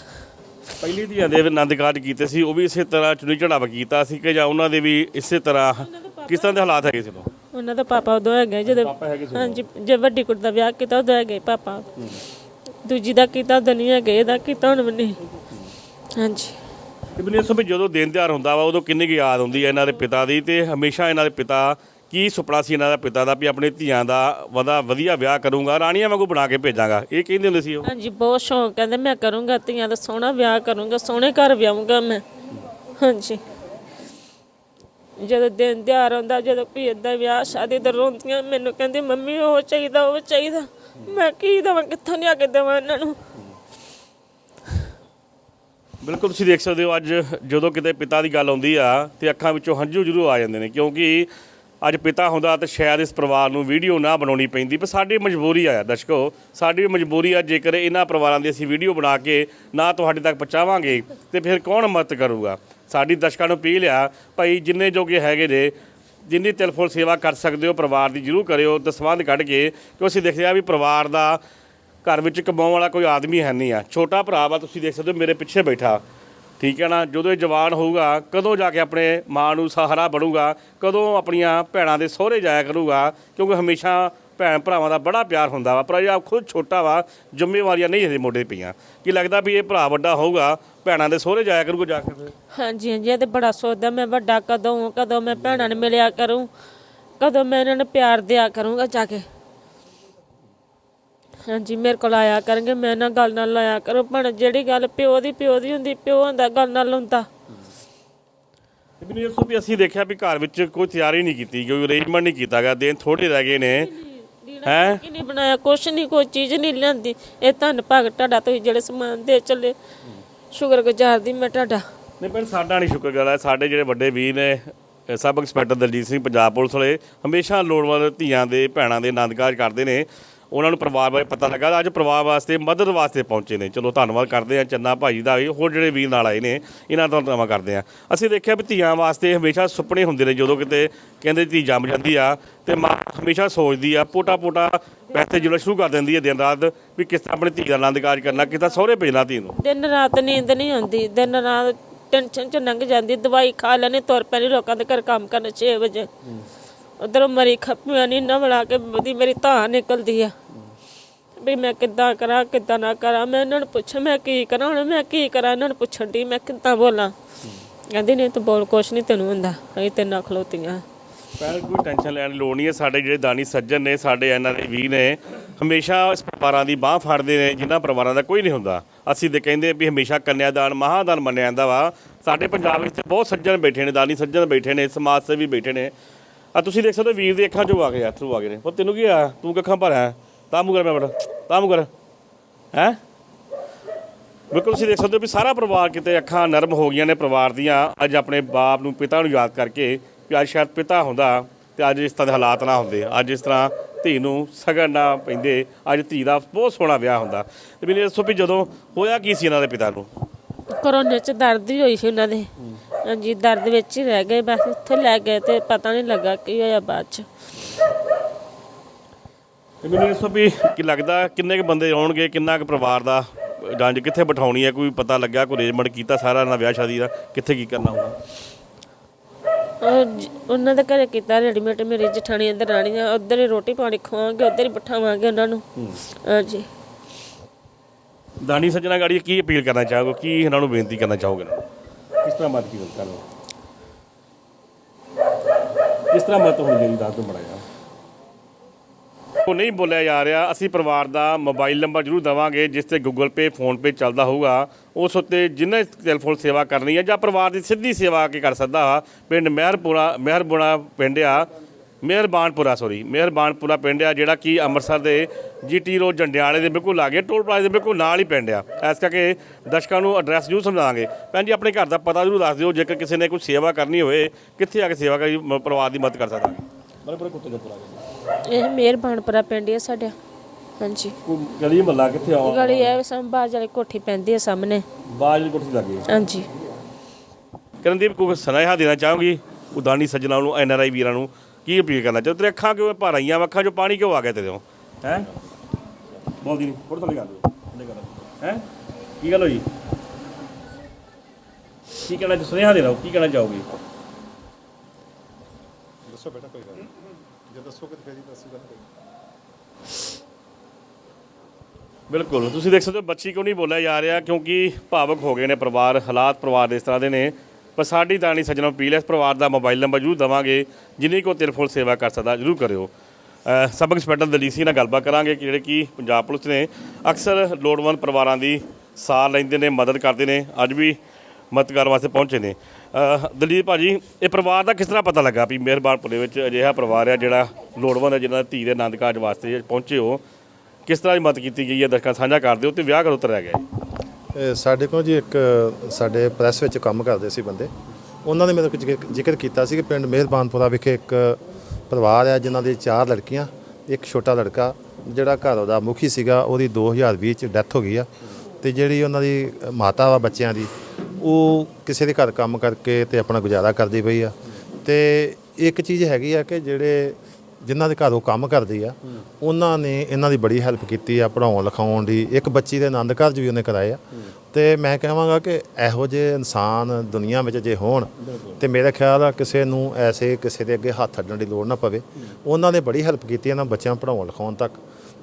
ਪਹਿਲੀ ਧੀਆਂ ਦੇ ਆਨੰਦ ਕਾਰਜ ਕੀਤੇ ਸੀ ਉਹ ਵੀ ਇਸੇ ਤਰ੍ਹਾਂ ਚੁਣੀ ਚੜਾਵਾ ਕੀਤਾ ਸੀ ਕਿ ਜਾਂ ਉਹਨਾਂ ਦੇ ਵੀ ਇਸੇ ਤਰ੍ਹਾਂ ਕਿਸ ਤਰ੍ਹਾਂ ਦੇ ਹਾਲਾਤ ਹੈਗੇ ਸੀ ਉਦੋਂ? ਉਹਨਾਂ ਦਾ ਪਾਪਾ ਉਦੋਂ ਹੈਗਾ ਜਦੋਂ ਪਾਪਾ ਹੈਗੇ ਸੀ ਹਾਂਜੀ ਜੇ ਵੱਡੀ ਕੁੜੀ ਦਾ ਵਿਆਹ ਕੀਤਾ ਉਦੋਂ ਹੈਗੇ ਪਾਪਾ। ਦੂਜੀ ਦਾ ਕੀਤਾ ਦੁਨੀਆ ਗਏ ਦਾ ਕੀਤਾ ਹੁਣ ਮੈਨੇ ਹਾਂਜੀ। ਤੇ ਮੈਨੂੰ ਦੱਸੋ ਵੀ ਜਦੋਂ ਦਿਨ ਤਿਉਹਾਰ ਹੁੰਦਾ ਵਾ ਉਦੋਂ ਕਿੰਨੀ ਕੁ ਯਾਦ ਹੁੰਦੀ ਹੈ ਇਹਨਾਂ ਦੇ ਪਿਤਾ ਦੀ ਤੇ ਹਮੇਸ਼ਾ ਇਹਨਾਂ ਦੇ ਪਿਤਾ ਕੀ ਸੁਪਨਾ ਸੀ ਇਹਨਾਂ ਦਾ ਪਿਤਾ ਦਾ ਵੀ ਆਪਣੇ ਧੀਆਂ ਦਾ ਵਧਾ ਵਧੀਆ ਵਿਆਹ ਕਰੂੰਗਾ ਰਾਣੀਆਂ ਵਾਂਗੂ ਬਣਾ ਕੇ ਭੇਜਾਂਗਾ? ਇਹ ਕਹਿੰਦੇ ਹੁੰਦੇ ਸੀ ਉਹ? ਹਾਂਜੀ ਬਹੁਤ ਸ਼ੌਂਕ ਕਹਿੰਦੇ ਮੈਂ ਕਰੂੰਗਾ ਧੀਆਂ ਦਾ ਸੋਹਣਾ ਵਿਆਹ ਕਰੂੰਗਾ ਸੋਹਣੇ ਘਰ ਵਿਆਹੂੰਗਾ ਮੈਂ। ਹਾਂਜੀ। ਜਦੋਂ ਦਿਨ ਤਿਉਹਾਰ ਆਉਂਦਾ ਜਦੋਂ ਕੋਈ ਏਦਾਂ ਵਿਆਹ ਸ਼ਾਦੀ ਤੇ ਰੋਂਦੀਆਂ ਮੈਨੂੰ ਕਹਿੰਦੀ ਮੰਮੀ ਉਹ ਚਾਹੀਦਾ ਉਹ ਚਾਹੀਦਾ। ਮੈਂ ਕੀ ਦੇਵਾਂ ਕਿੱਥੋਂ ਲਿਆ ਕੇ ਦੇਵਾਂ ਇਹਨਾਂ ਨੂੰ? ਬਿਲਕੁਲ ਤੁਸੀਂ ਦੇਖ ਸਕਦੇ ਹੋ ਅੱਜ ਜਦੋਂ ਕਿਤੇ ਪਿਤਾ ਦੀ ਗੱਲ ਆਉਂਦੀ ਆ ਤੇ ਅੱਖਾਂ ਵਿੱਚੋਂ ਹੰਝੂ ਜ਼ਰੂਰ ਆ ਜਾਂਦੇ ਨੇ ਕਿਉਂਕਿ ਅੱਜ ਪਿਤਾ ਹੁੰਦਾ ਤਾਂ ਸ਼ਾਇਦ ਇਸ ਪਰਿਵਾਰ ਨੂੰ ਵੀਡੀਓ ਨਾ ਬਣਾਉਣੀ ਪੈਂਦੀ, ਪਰ ਸਾਡੀ ਮਜਬੂਰੀ ਆ ਦਰਸ਼ਕੋ, ਸਾਡੀ ਮਜਬੂਰੀ ਆ, ਜੇਕਰ ਇਹਨਾਂ ਪਰਿਵਾਰਾਂ ਦੀ ਅਸੀਂ ਵੀਡੀਓ ਬਣਾ ਕੇ ਨਾ ਤੁਹਾਡੇ ਤੱਕ ਪਹੁੰਚਾਵਾਂਗੇ, ਤੇ ਫਿਰ ਕੌਣ ਮਦਦ ਕਰੂਗਾ? ਸਾਡੀ ਦਰਸ਼ਕਾਂ ਨੂੰ ਅਪੀਲ ਆ, ਭਾਈ ਜਿੰਨੇ ਜੋਗੇ ਹੈਗੇ ਜੇ ਜਿੰਨੀ ਤਿਲਫੁਲ ਸੇਵਾ ਕਰ ਸਕਦੇ ਹੋ, ਪਰਿਵਾਰ ਦੀ ਜਰੂਰ ਕਰਿਓ ਦਸਵੰਧ ਕੱਢ ਕੇ ਕਿ ਅਸੀਂ ਦੇਖਿਆ ਵੀ ਪਰਿਵਾਰ ਦਾ ਘਰ ਵਿੱਚ ਕਮਾਉਣ ਵਾਲਾ ਕੋਈ ਆਦਮੀ ਹੈ ਨਹੀਂ ਆ। ਛੋਟਾ ਭਰਾ ਵਾ, ਤੁਸੀਂ ਦੇਖ ਸਕਦੇ ਹੋ ਮੇਰੇ ਪਿੱਛੇ ਬੈਠਾ। ਠੀਕ ਹੈ ਨਾ? ਜਦੋਂ ਇਹ ਜਵਾਨ ਹੋਊਗਾ, ਕਦੋਂ ਜਾ ਕੇ ਆਪਣੇ ਮਾਂ ਨੂੰ ਸਹਾਰਾ ਬਣੂਗਾ, ਕਦੋਂ ਆਪਣੀਆਂ ਭੈਣਾਂ ਦੇ ਸਹੁਰੇ ਜਾਇਆ ਕਰੂਗਾ? ਕਿਉਂਕਿ ਹਮੇਸ਼ਾ ਭੈਣ ਭਰਾਵਾਂ ਦਾ ਬੜਾ ਪਿਆਰ ਹੁੰਦਾ ਵਾ। ਪਰ ਇਹ ਆਪ ਖੁਦ ਛੋਟਾ ਵਾ, ਜ਼ਿੰਮੇਵਾਰੀਆਂ ਨਹੀਂ ਇਹਦੇ ਮੋਢੇ ਪਈਆਂ। ਕੀ ਲੱਗਦਾ ਵੀ ਇਹ ਭਰਾ ਵੱਡਾ ਹੋਊਗਾ, ਭੈਣਾਂ ਦੇ ਸਹੁਰੇ ਜਾਇਆ ਕਰੂਗਾ ਜਾ ਕੇ? ਫਿਰ? ਹਾਂਜੀ ਹਾਂਜੀ, ਇਹ ਤੇ ਬੜਾ ਸੋਚਦਾ, ਮੈਂ ਵੱਡਾ ਕਦੋਂ ਕਦੋਂ ਮੈਂ ਭੈਣਾਂ ਨੂੰ ਮਿਲਿਆ ਕਰੂੰ, ਕਦੋਂ ਮੈਂ ਇਹਨਾਂ ਨੂੰ ਪਿਆਰ ਦਿਆ ਕਰੂੰਗਾ ਜਾ ਕੇ। ਹਾਂਜੀ ਮੇਰੇ ਕੋਲ ਆਇਆ ਕਰਨਗੇ ਮੈਂ ਇਹਨਾਂ ਗੱਲ ਨਾਲ ਲਾਇਆ ਕਰੋ। ਪਰ ਜਿਹੜੀ ਗੱਲ ਪਿਓ ਦੀ ਪਿਓ ਦੀ ਹੁੰਦੀ ਪਿਓ ਹੁੰਦਾ ਗੱਲ ਨਾਲ ਤੇ ਮੈਨੂੰ ਇਹ ਦੱਸੋ ਵੀ ਅਸੀਂ ਦੇਖਿਆ ਵੀ ਘਰ ਵਿੱਚ ਕੋਈ ਤਿਆਰੀ ਨਹੀਂ ਕੀਤੀ ਕੋਈ ਅਰੇਂਜਮੈਂਟ ਨਹੀਂ ਕੀਤਾ ਗਿਆ ਦਿਨ ਥੋੜੇ ਰਹਿ ਗਏ ਨੇ। ਹੈਂ? ਕੀ ਨਹੀਂ ਬਣਾਇਆ ਕੁਛ ਨਹੀਂ ਕੋਈ ਚੀਜ਼ ਨਹੀਂ ਲਿਆਂਦੀ। ਇਹ ਧੰਨ ਭਾਗ ਤੁਹਾਡਾ ਤੁਸੀਂ ਜਿਹੜੇ ਸਮਾਨ ਦੇ ਚੱਲੇ ਸ਼ੁਕਰਗੁਜ਼ਾਰ ਦੀ ਮੈਂ ਤੁਹਾਡਾ। ਨਹੀਂ ਪਰ ਸਾਡਾ ਨਹੀਂ ਸ਼ੁਕਰ ਹੈ ਸਾਡੇ ਜਿਹੜੇ ਵੱਡੇ ਵੀਰ ਨੇ sub inspector Daljit Singh Punjab police ਵਾਲੇ ਹਮੇਸ਼ਾ ਲੋੜਵੰਦ ਧੀਆਂ ਦੇ ਭੈਣਾਂ ਦੇ ਆਨੰਦ ਕਾਰਜ ਕਰਦੇ ਨੇ। ਉਹਨਾਂ ਨੂੰ ਪਰਿਵਾਰ ਬਾਰੇ ਪਤਾ ਲੱਗਾ ਅੱਜ ਪਰਿਵਾਰ ਵਾਸਤੇ ਮਦਦ ਵਾਸਤੇ ਪਹੁੰਚੇ ਨੇ। ਚਲੋ ਧੰਨਵਾਦ ਕਰਦੇ ਆ ਚੰਨਾ ਭਾਜੀ ਦਾ ਵੀ ਹੋਰ ਜਿਹੜੇ ਵੀਰ ਨਾਲ ਆਏ ਨੇ ਇਹਨਾਂ ਦਾ ਧੰਨਵਾਦ ਕਰਦੇ ਆ ਅਸੀਂ ਦੇਖਿਆ ਵੀ ਧੀਆਂ ਵਾਸਤੇ ਹਮੇਸ਼ਾ ਸੁਪਨੇ ਹੁੰਦੇ ਨੇ ਜਦੋਂ ਕਿਤੇ ਕਹਿੰਦੇ ਧੀ ਜੰਮ ਜਾਂਦੀ ਆ ਤੇ ਮਾਂ ਹਮੇਸ਼ਾ ਸੋਚਦੀ ਆ ਪੋਟਾ ਪੋਟਾ ਪੈਸੇ ਜੁੜਨਾ ਸ਼ੁਰੂ ਕਰ ਦਿੰਦੀ ਹੈ ਦਿਨ ਰਾਤ ਵੀ ਕਿਸ ਤਰ੍ਹਾਂ ਆਪਣੀ ਧੀ ਦਾ ਆਨੰਦ ਕਾਰਜ ਕਰਨਾ ਕਿਸ ਤਰ੍ਹਾਂ ਸਹੁਰੇ ਭੇਜਣਾ ਧੀ ਨੂੰ। ਦਿਨ ਰਾਤ ਨੀਂਦ ਨਹੀਂ ਆਉਂਦੀ ਦਿਨ ਰਾਤ ਟੈਨਸ਼ਨ ਚ ਲੰਘ ਜਾਂਦੀ ਦਵਾਈ ਖਾ ਲੈਣੀ ਤੁਰ ਪੈਣੀ ਲੋਕਾਂ ਦੇ ਘਰ ਕੰਮ ਕਰਨ 6 ਵਜੇ। ਉਧਰੋਂ ਮਰੀ ਖੱਪੀਆਂ ਨਹੀਂ ਨਾ ਬਣਾ ਕੇ ਮੇਰੀ ਧਾਂ ਨਿਕਲਦੀ ਆ। ਵੀ ਮੈਂ ਕਿੱਦਾਂ ਕਰਾਂ, ਕਿੱਦਾਂ ਨਾ ਕਰਾਂ। ਮੈਂ ਇਹਨਾਂ ਨੂੰ ਪੁੱਛਾਂ, ਮੈਂ ਕੀ ਕਰਾਂ ਹੁਣ? ਮੈਂ ਕੀ ਕਰਾਂ? ਇਹਨਾਂ ਨੂੰ ਪੁੱਛਣ ਦੀ ਮੈਂ ਕਿੱਦਾਂ ਬੋਲਾਂ? ਕਹਿੰਦੀ, ਨਹੀਂ, ਤੂੰ ਬੋਲ, ਕੁਛ ਨਹੀਂ ਤੈਨੂੰ ਹੁੰਦਾ। ਅਸੀਂ ਤੇ ਨਾ ਖਲੋਤੀਆਂ। ਪਰ ਕੋਈ ਟੈਨਸ਼ਨ ਲੈਣ ਦੀ ਲੋੜ ਨਹੀਂ ਹੈ। ਸਾਡੇ ਜਿਹੜੇ ਦਾਨੀ ਸੱਜਣ ਨੇ, ਸਾਡੇ ਇਹਨਾਂ ਦੇ ਵੀ ਨੇ, ਹਮੇਸ਼ਾ ਇਸ ਪਰਿਵਾਰਾਂ ਦੀ ਬਾਹ ਫੜਦੇ ਨੇ, ਜਿਨ੍ਹਾਂ ਪਰਿਵਾਰਾਂ ਦਾ ਕੋਈ ਨਹੀਂ ਹੁੰਦਾ। ਅਸੀਂ ਤੇ ਕਹਿੰਦੇ ਵੀ ਹਮੇਸ਼ਾ ਕੰਨਿਆਦਾਨ, ਮਹਾਦਾਨ ਮੰਨਿਆ ਜਾਂਦਾ ਵਾ। ਸਾਡੇ ਪੰਜਾਬ ਵਿੱਚ ਤੇ ਬਹੁਤ ਸੱਜਣ ਬੈਠੇ ਨੇ, ਦਾਨੀ ਸੱਜਣ ਬੈਠੇ ਨੇ, ਸਮਾਜ ਸੇਵੀ ਬੈਠੇ ਨੇ। ਆ, ਤੁਸੀਂ ਦੇਖ ਸਕਦੇ ਹੋ, ਵੀਰ ਦੇ ਅੱਖਾਂ ਚੋਂ ਆ ਗਏ ਅਥਰੂ ਆ ਗਏ ਨੇ। ਉਹ ਤੈਨੂੰ ਕੀ ਆ? ਤੂੰ ਕੱਖਾਂ ਭਰਿਆ? ਹੈ ਕਰ ਮੈਂ ਬੜਾ, ਤਾਂ ਕਰ ਹੈ? ਬਿਲਕੁਲ ਤੁਸੀਂ ਦੇਖ ਸਕਦੇ ਹੋ ਵੀ ਸਾਰਾ ਪਰਿਵਾਰ ਕਿਤੇ ਅੱਖਾਂ ਨਰਮ ਹੋ ਗਈਆਂ ਨੇ ਪਰਿਵਾਰ ਦੀਆਂ। ਅੱਜ ਆਪਣੇ ਬਾਪ ਨੂੰ, ਪਿਤਾ ਨੂੰ ਯਾਦ ਕਰਕੇ ਵੀ ਅੱਜ ਸ਼ਾਇਦ ਪਿਤਾ ਹੁੰਦਾ ਤੇ ਅੱਜ ਇਸ ਤਰ੍ਹਾਂ ਦੇ ਹਾਲਾਤ ਨਾ ਹੁੰਦੇ। ਅੱਜ ਇਸ ਤਰ੍ਹਾਂ ਧੀ ਨੂੰ ਸਗਨ ਨਾ ਪੈਂਦੇ, ਅੱਜ ਧੀ ਦਾ ਬਹੁਤ ਸੋਹਣਾ ਵਿਆਹ ਹੁੰਦਾ। ਤੇ ਮੈਨੂੰ ਦੱਸੋ ਵੀ ਜਦੋਂ ਹੋਇਆ ਕੀ ਸੀ ਇਹਨਾਂ ਦੇ ਪਿਤਾ ਨੂੰ? ਕਰੋਨੇ ਚ ਦਰਦ ਹੀ ਹੋਈ ਸੀ ਉਹਨਾਂ ਦੇ। ਹਾਂਜੀ, ਦਰਦ ਵਿੱਚ ਹੀ ਰਹਿ ਗਏ, ਬਸ ਉੱਥੇ ਲੈ ਗਏ ਤੇ ਪਤਾ ਨਹੀਂ ਲੱਗਾ ਕੀ ਹੋਇਆ ਬਾਅਦ ਚ। ਤੇ ਮੈਨੂੰ ਇਹ ਦੱਸੋ ਵੀ ਕੀ ਲੱਗਦਾ ਕਿੰਨੇ ਕੁ ਬੰਦੇ ਆਉਣਗੇ ਕਿੰਨਾ ਕੁ ਪਰਿਵਾਰ ਦਾ ਜੰਜ ਕਿੱਥੇ ਬਿਠਾਉਣੀ ਹੈ ਕੋਈ ਪਤਾ ਲੱਗਾ ਕੋਈ ਅਰੇਂਜਮੈਂਟ ਕੀਤਾ ਸਾਰਾ ਇਹਨਾਂ ਵਿਆਹ ਸ਼ਾਦੀ ਦਾ ਕਿੱਥੇ ਕੀ ਕਰਨਾ ਹੋਊਗਾ? ਜ- ਉਹਨਾਂ ਦੇ ਘਰੇ ਕੀਤਾ ਰੈਡੀਮੇਡ ਮੇਰੀ ਜਠਾਣੀਆਂ ਤੇ ਰਾਣੀਆਂ ਉਧਰ ਹੀ ਰੋਟੀ ਪਾਣੀ ਖਵਾਵਾਂਗੇ ਉਧਰ ਹੀ ਬਿਠਾਵਾਂਗੇ ਉਹਨਾਂ ਨੂੰ। ਹਾਂਜੀ। ਦਾਨੀ ਸੱਜਣਾ ਗਾੜੀ ਕੀ ਅਪੀਲ ਕਰਨਾ ਚਾਹੋਗੇ ਕੀ ਇਹਨਾਂ ਨੂੰ ਬੇਨਤੀ ਕਰਨਾ ਚਾਹੋਗੇ ਇਹਨਾਂ ਨੂੰ? ਕਿਸ ਤਰ੍ਹਾਂ ਮਦਦ ਕੀ ਕਰਨਾ? ਕਿਸ ਤਰ੍ਹਾਂ ਮਦਦ ਹੋਣੀ ਚਾਹੀਦੀ ਦੱਸ ਦਿਓ ਯਾਰ ਉਹ ਨਹੀਂ ਬੋਲਿਆ ਜਾ ਰਿਹਾ। ਅਸੀਂ ਪਰਿਵਾਰ ਦਾ ਮੋਬਾਈਲ ਨੰਬਰ ਜ਼ਰੂਰ ਦਵਾਂਗੇ, ਜਿਸ ਤੇ ਗੂਗਲ ਪੇ ਫੋਨ ਪੇ ਚੱਲਦਾ ਹੋਊਗਾ। ਉਸ ਉੱਤੇ ਜਿੰਨੇ ਟੈਲੀਫੋਨ ਸੇਵਾ ਕਰਨੀ ਹੈ ਜਾਂ ਪਰਿਵਾਰ ਦੀ ਸਿੱਧੀ ਸੇਵਾ ਕੇ ਕਰ ਸਕਦਾ ਵਾ, ਪਿੰਡ ਮਹਿਰਪੁਰਾ ਮਹਿਰਪੁਰਾ ਪਿੰਡ ਆ, ਮਿਹਰਬਾਨਪੁਰਾ ਸੌਰੀ ਮਿਹਰਬਾਨਪੁਰਾ ਪਿੰਡ ਆ, ਜਿਹੜਾ ਕਿ ਅੰਮ੍ਰਿਤਸਰ ਦੇ ਜੀਟੀ ਰੋਡ ਜੰਡਿਆਲੇ ਦੇ ਬਿਲਕੁਲ ਲਾਗੇ, ਟੋਲ ਪਲਾਜ਼ੇ ਦੇ ਬਿਲਕੁਲ ਨਾਲ ਹੀ ਪਿੰਡ ਆ। ਇਸ ਕਰਕੇ ਦਰਸ਼ਕਾਂ ਨੂੰ ਐਡਰੈਸ ਜ਼ਰੂਰ ਸਮਝਾਵਾਂਗੇ। ਭੈਣ ਜੀ, ਆਪਣੇ ਘਰ ਦਾ ਪਤਾ ਜ਼ਰੂਰ ਦੱਸ ਦਿਓ, ਜੇਕਰ ਕਿਸੇ ਨੇ ਕੋਈ ਸੇਵਾ ਕਰਨੀ ਹੋਵੇ, ਕਿੱਥੇ ਆ ਕੇ ਸੇਵਾ ਕਰੀ ਪਰਿਵਾਰ ਦੀ ਮਦਦ ਕਰ ਸਕਦਾ। ਬੜੇ ਬੜੇ ਕੁੱਤੇ ਦਾ ਪੂਰਾ ਇਹ ਮਿਹਰਬਾਨਪੁਰਾ ਪਿੰਡ ਹੈ ਸਾਡਾ। ਹਾਂਜੀ। ਕੋਈ ਗਲੀ ਮੱਲਾ ਕਿੱਥੇ ਆਵਾ ਗਲੀ ਹੈ ਸੰਬਾਜ ਵਾਲੀ ਕੋਠੀ ਪੈਂਦੀ ਹੈ ਸਾਹਮਣੇ। ਬਾਜ ਦੀ ਕੋਠੀ ਲੱਗੀ। ਹਾਂਜੀ। ਕਰਨਦੀਪ ਕੋਈ ਸੁਨੇਹਾ ਦੇਣਾ ਚਾਹੂੰਗੀ? ਉਦਾਨੀ ਸੱਜਣਾ ਨੂੰ ਐਨ ਆਰ ਆਈ ਵੀਰਾਂ ਨੂੰ ਕੀ ਅਪੀਲ ਕਰਨਾ ਚਾਹੋ ਤੇਰੇ ਅੱਖਾਂ ਕਿਉਂ ਭਰ ਆਈਆਂ? ਅੱਖਾਂ 'ਚੋਂ ਪਾਣੀ ਕਿਉਂ ਆ ਗਿਆ ਤੇਰੇ ਤੋਂ? ਹੈ? ਬੋਲਦੀ ਨਹੀਂ ਥੋੜਾ ਥੋੜੀ ਗੱਲ ਹੈ? ਕੀ ਗੱਲ ਹੋਈ? ਕੀ ਕਹਿਣਾ ਸੁਨੇਹਾ ਦੇਣਾ ਕੀ ਕਹਿਣਾ ਚਾਹੋਗੇ? ਦੱਸੋ ਬੇਟਾ ਕੋਈ ਗੱਲ ਦੱਸੋਗੇ ਤਾਂ ਫੇਰ ਹੀ ਦੱਸੂਗਾ ਬਿਲਕੁਲ ਤੁਸੀਂ ਦੇਖ ਸਕਦੇ ਹੋ ਬੱਚੀ ਕਿਉਂ ਨਹੀਂ ਬੋਲਿਆ ਜਾ ਰਿਹਾ? ਕਿਉਂਕਿ ਭਾਵਕ ਹੋ ਗਏ ਨੇ ਪਰਿਵਾਰ ਹਾਲਾਤ ਪਰਿਵਾਰ ਦੇ ਇਸ ਤਰ੍ਹਾਂ ਦੇ ਨੇ। ਪਰ ਸਾਡੀ ਦਾਨੀ ਸੱਜਣੋ ਪੀਲ ਇਸ ਪਰਿਵਾਰ ਦਾ ਮੋਬਾਈਲ ਨੰਬਰ ਜ਼ਰੂਰ ਦਵਾਂਗੇ। ਜਿੰਨੀ ਕੋ ਤਿਲ ਫੁੱਲ ਸੇਵਾ ਕਰ ਸਕਦਾ ਜ਼ਰੂਰ ਕਰਿਓ। ਅ, ਸਬ ਇੰਸਪੈਕਟਰ ਦਲੀਸੀ ਨਾਲ ਗੱਲਬਾਤ ਕਰਾਂਗੇ ਕਿ ਜਿਹੜੇ ਕਿ ਪੰਜਾਬ ਪੁਲਿਸ ਨੇ ਅਕਸਰ ਲੋੜਵੰਦ ਪਰਿਵਾਰਾਂ ਦੀ ਸਾਰ ਲੈਂਦੇ ਨੇ ਮਦਦ ਕਰਦੇ ਨੇ ਅੱਜ ਵੀ ਮਦਦਗਾਰ ਵਾਸਤੇ ਪਹੁੰਚੇ ਨੇ। ਦਲੀਪ ਭਾਜੀ, ਇਹ ਪਰਿਵਾਰ ਦਾ ਕਿਸ ਤਰ੍ਹਾਂ ਪਤਾ ਲੱਗਾ ਵੀ ਮਿਹਰਬਾਨਪੁਰੇ ਵਿੱਚ ਅਜਿਹਾ ਪਰਿਵਾਰ ਆ ਜਿਹੜਾ ਲੋੜਵੰਦ ਹੈ, ਜਿਹਨਾਂ ਦੀ ਧੀ ਦੇ ਆਨੰਦ ਕਾਰਜ ਵਾਸਤੇ ਪਹੁੰਚੇ ਹੋ? ਕਿਸ ਤਰ੍ਹਾਂ ਦੀ ਮਦਦ ਕੀਤੀ ਗਈ ਹੈ? ਦਰਸ਼ਕਾਂ ਸਾਂਝਾ ਕਰ ਦਿਓ ਤੇ ਵਿਆਹ ਕਦੋਂ ਤੱਕ ਰਹਿ ਗਿਆ ਸਾਡੇ ਕੋਲ ਜੀ ਇੱਕ, ਸਾਡੇ ਪ੍ਰੈਸ ਵਿੱਚ ਕੰਮ ਕਰਦੇ ਸੀ ਬੰਦੇ। ਉਹਨਾਂ ਨੇ ਮੈਨੂੰ ਜ਼ਿਕਰ- ਕੀਤਾ ਸੀ ਕਿ ਪਿੰਡ ਮਿਹਰਬਾਨਪੁਰਾ ਵਿਖੇ ਇੱਕ ਪਰਿਵਾਰ ਹੈ ਜਿਨ੍ਹਾਂ ਦੇ ਚਾਰ ਲੜਕੀਆਂ, ਇੱਕ ਛੋਟਾ ਲੜਕਾ, ਜਿਹੜਾ ਘਰ ਉਹਦਾ ਮੁਖੀ ਸੀਗਾ, ਉਹਦੀ 2020 ਚ ਡੈਥ ਹੋ ਗਈ ਆ। ਤੇ ਜਿਹੜੀ ਉਹਨਾਂ ਦੀ ਮਾਤਾ ਵਾ ਬੱਚਿਆਂ ਦੀ ਉਹ ਕਿਸੇ ਦੇ ਘਰ ਕੰਮ ਕਰਕੇ ਤੇ ਆਪਣਾ ਗੁਜ਼ਾਰਾ ਕਰਦੀ ਪਈ ਆ। ਤੇ ਇੱਕ ਚੀਜ਼ ਹੈਗੀ ਆ ਕਿ ਜਿਹੜੇ ਜਿਨ੍ਹਾਂ ਦੇ ਘਰ ਉਹ ਕੰਮ ਕਰਦੀ ਆ, ਉਹਨਾਂ ਨੇ ਇਹਨਾਂ ਦੀ ਬੜੀ ਹੈਲਪ ਕੀਤੀ ਆ ਪੜਾਉਣ ਲਿਖਾਉਣ ਦੀ। ਇੱਕ ਬੱਚੀ ਦੇ ਆਨੰਦ ਕਾਰਜ ਵੀ ਉਹਨੇ ਕਰਾਏ ਆ। ਤੇ ਮੈਂ ਕਹਾਂਗਾ ਕਿ ਇਹੋ ਜਿਹੇ ਇਨਸਾਨ ਦੁਨੀਆ ਵਿੱਚ ਜੇ ਹੋਣ ਤੇ ਮੇਰਾ ਖਿਆਲ ਆ ਕਿਸੇ ਨੂੰ ਐਸੇ ਕਿਸੇ ਦੇ ਅੱਗੇ ਹੱਥ ਅੱਡਣ ਦੀ ਲੋੜ ਨਾ ਪਵੇ। ਉਹਨਾਂ ਨੇ ਬੜੀ ਹੈਲਪ ਕੀਤੀ ਇਹਨਾਂ ਬੱਚਿਆਂ ਪੜਾਉਣ ਲਿਖਾਉਣ ਤੱਕ।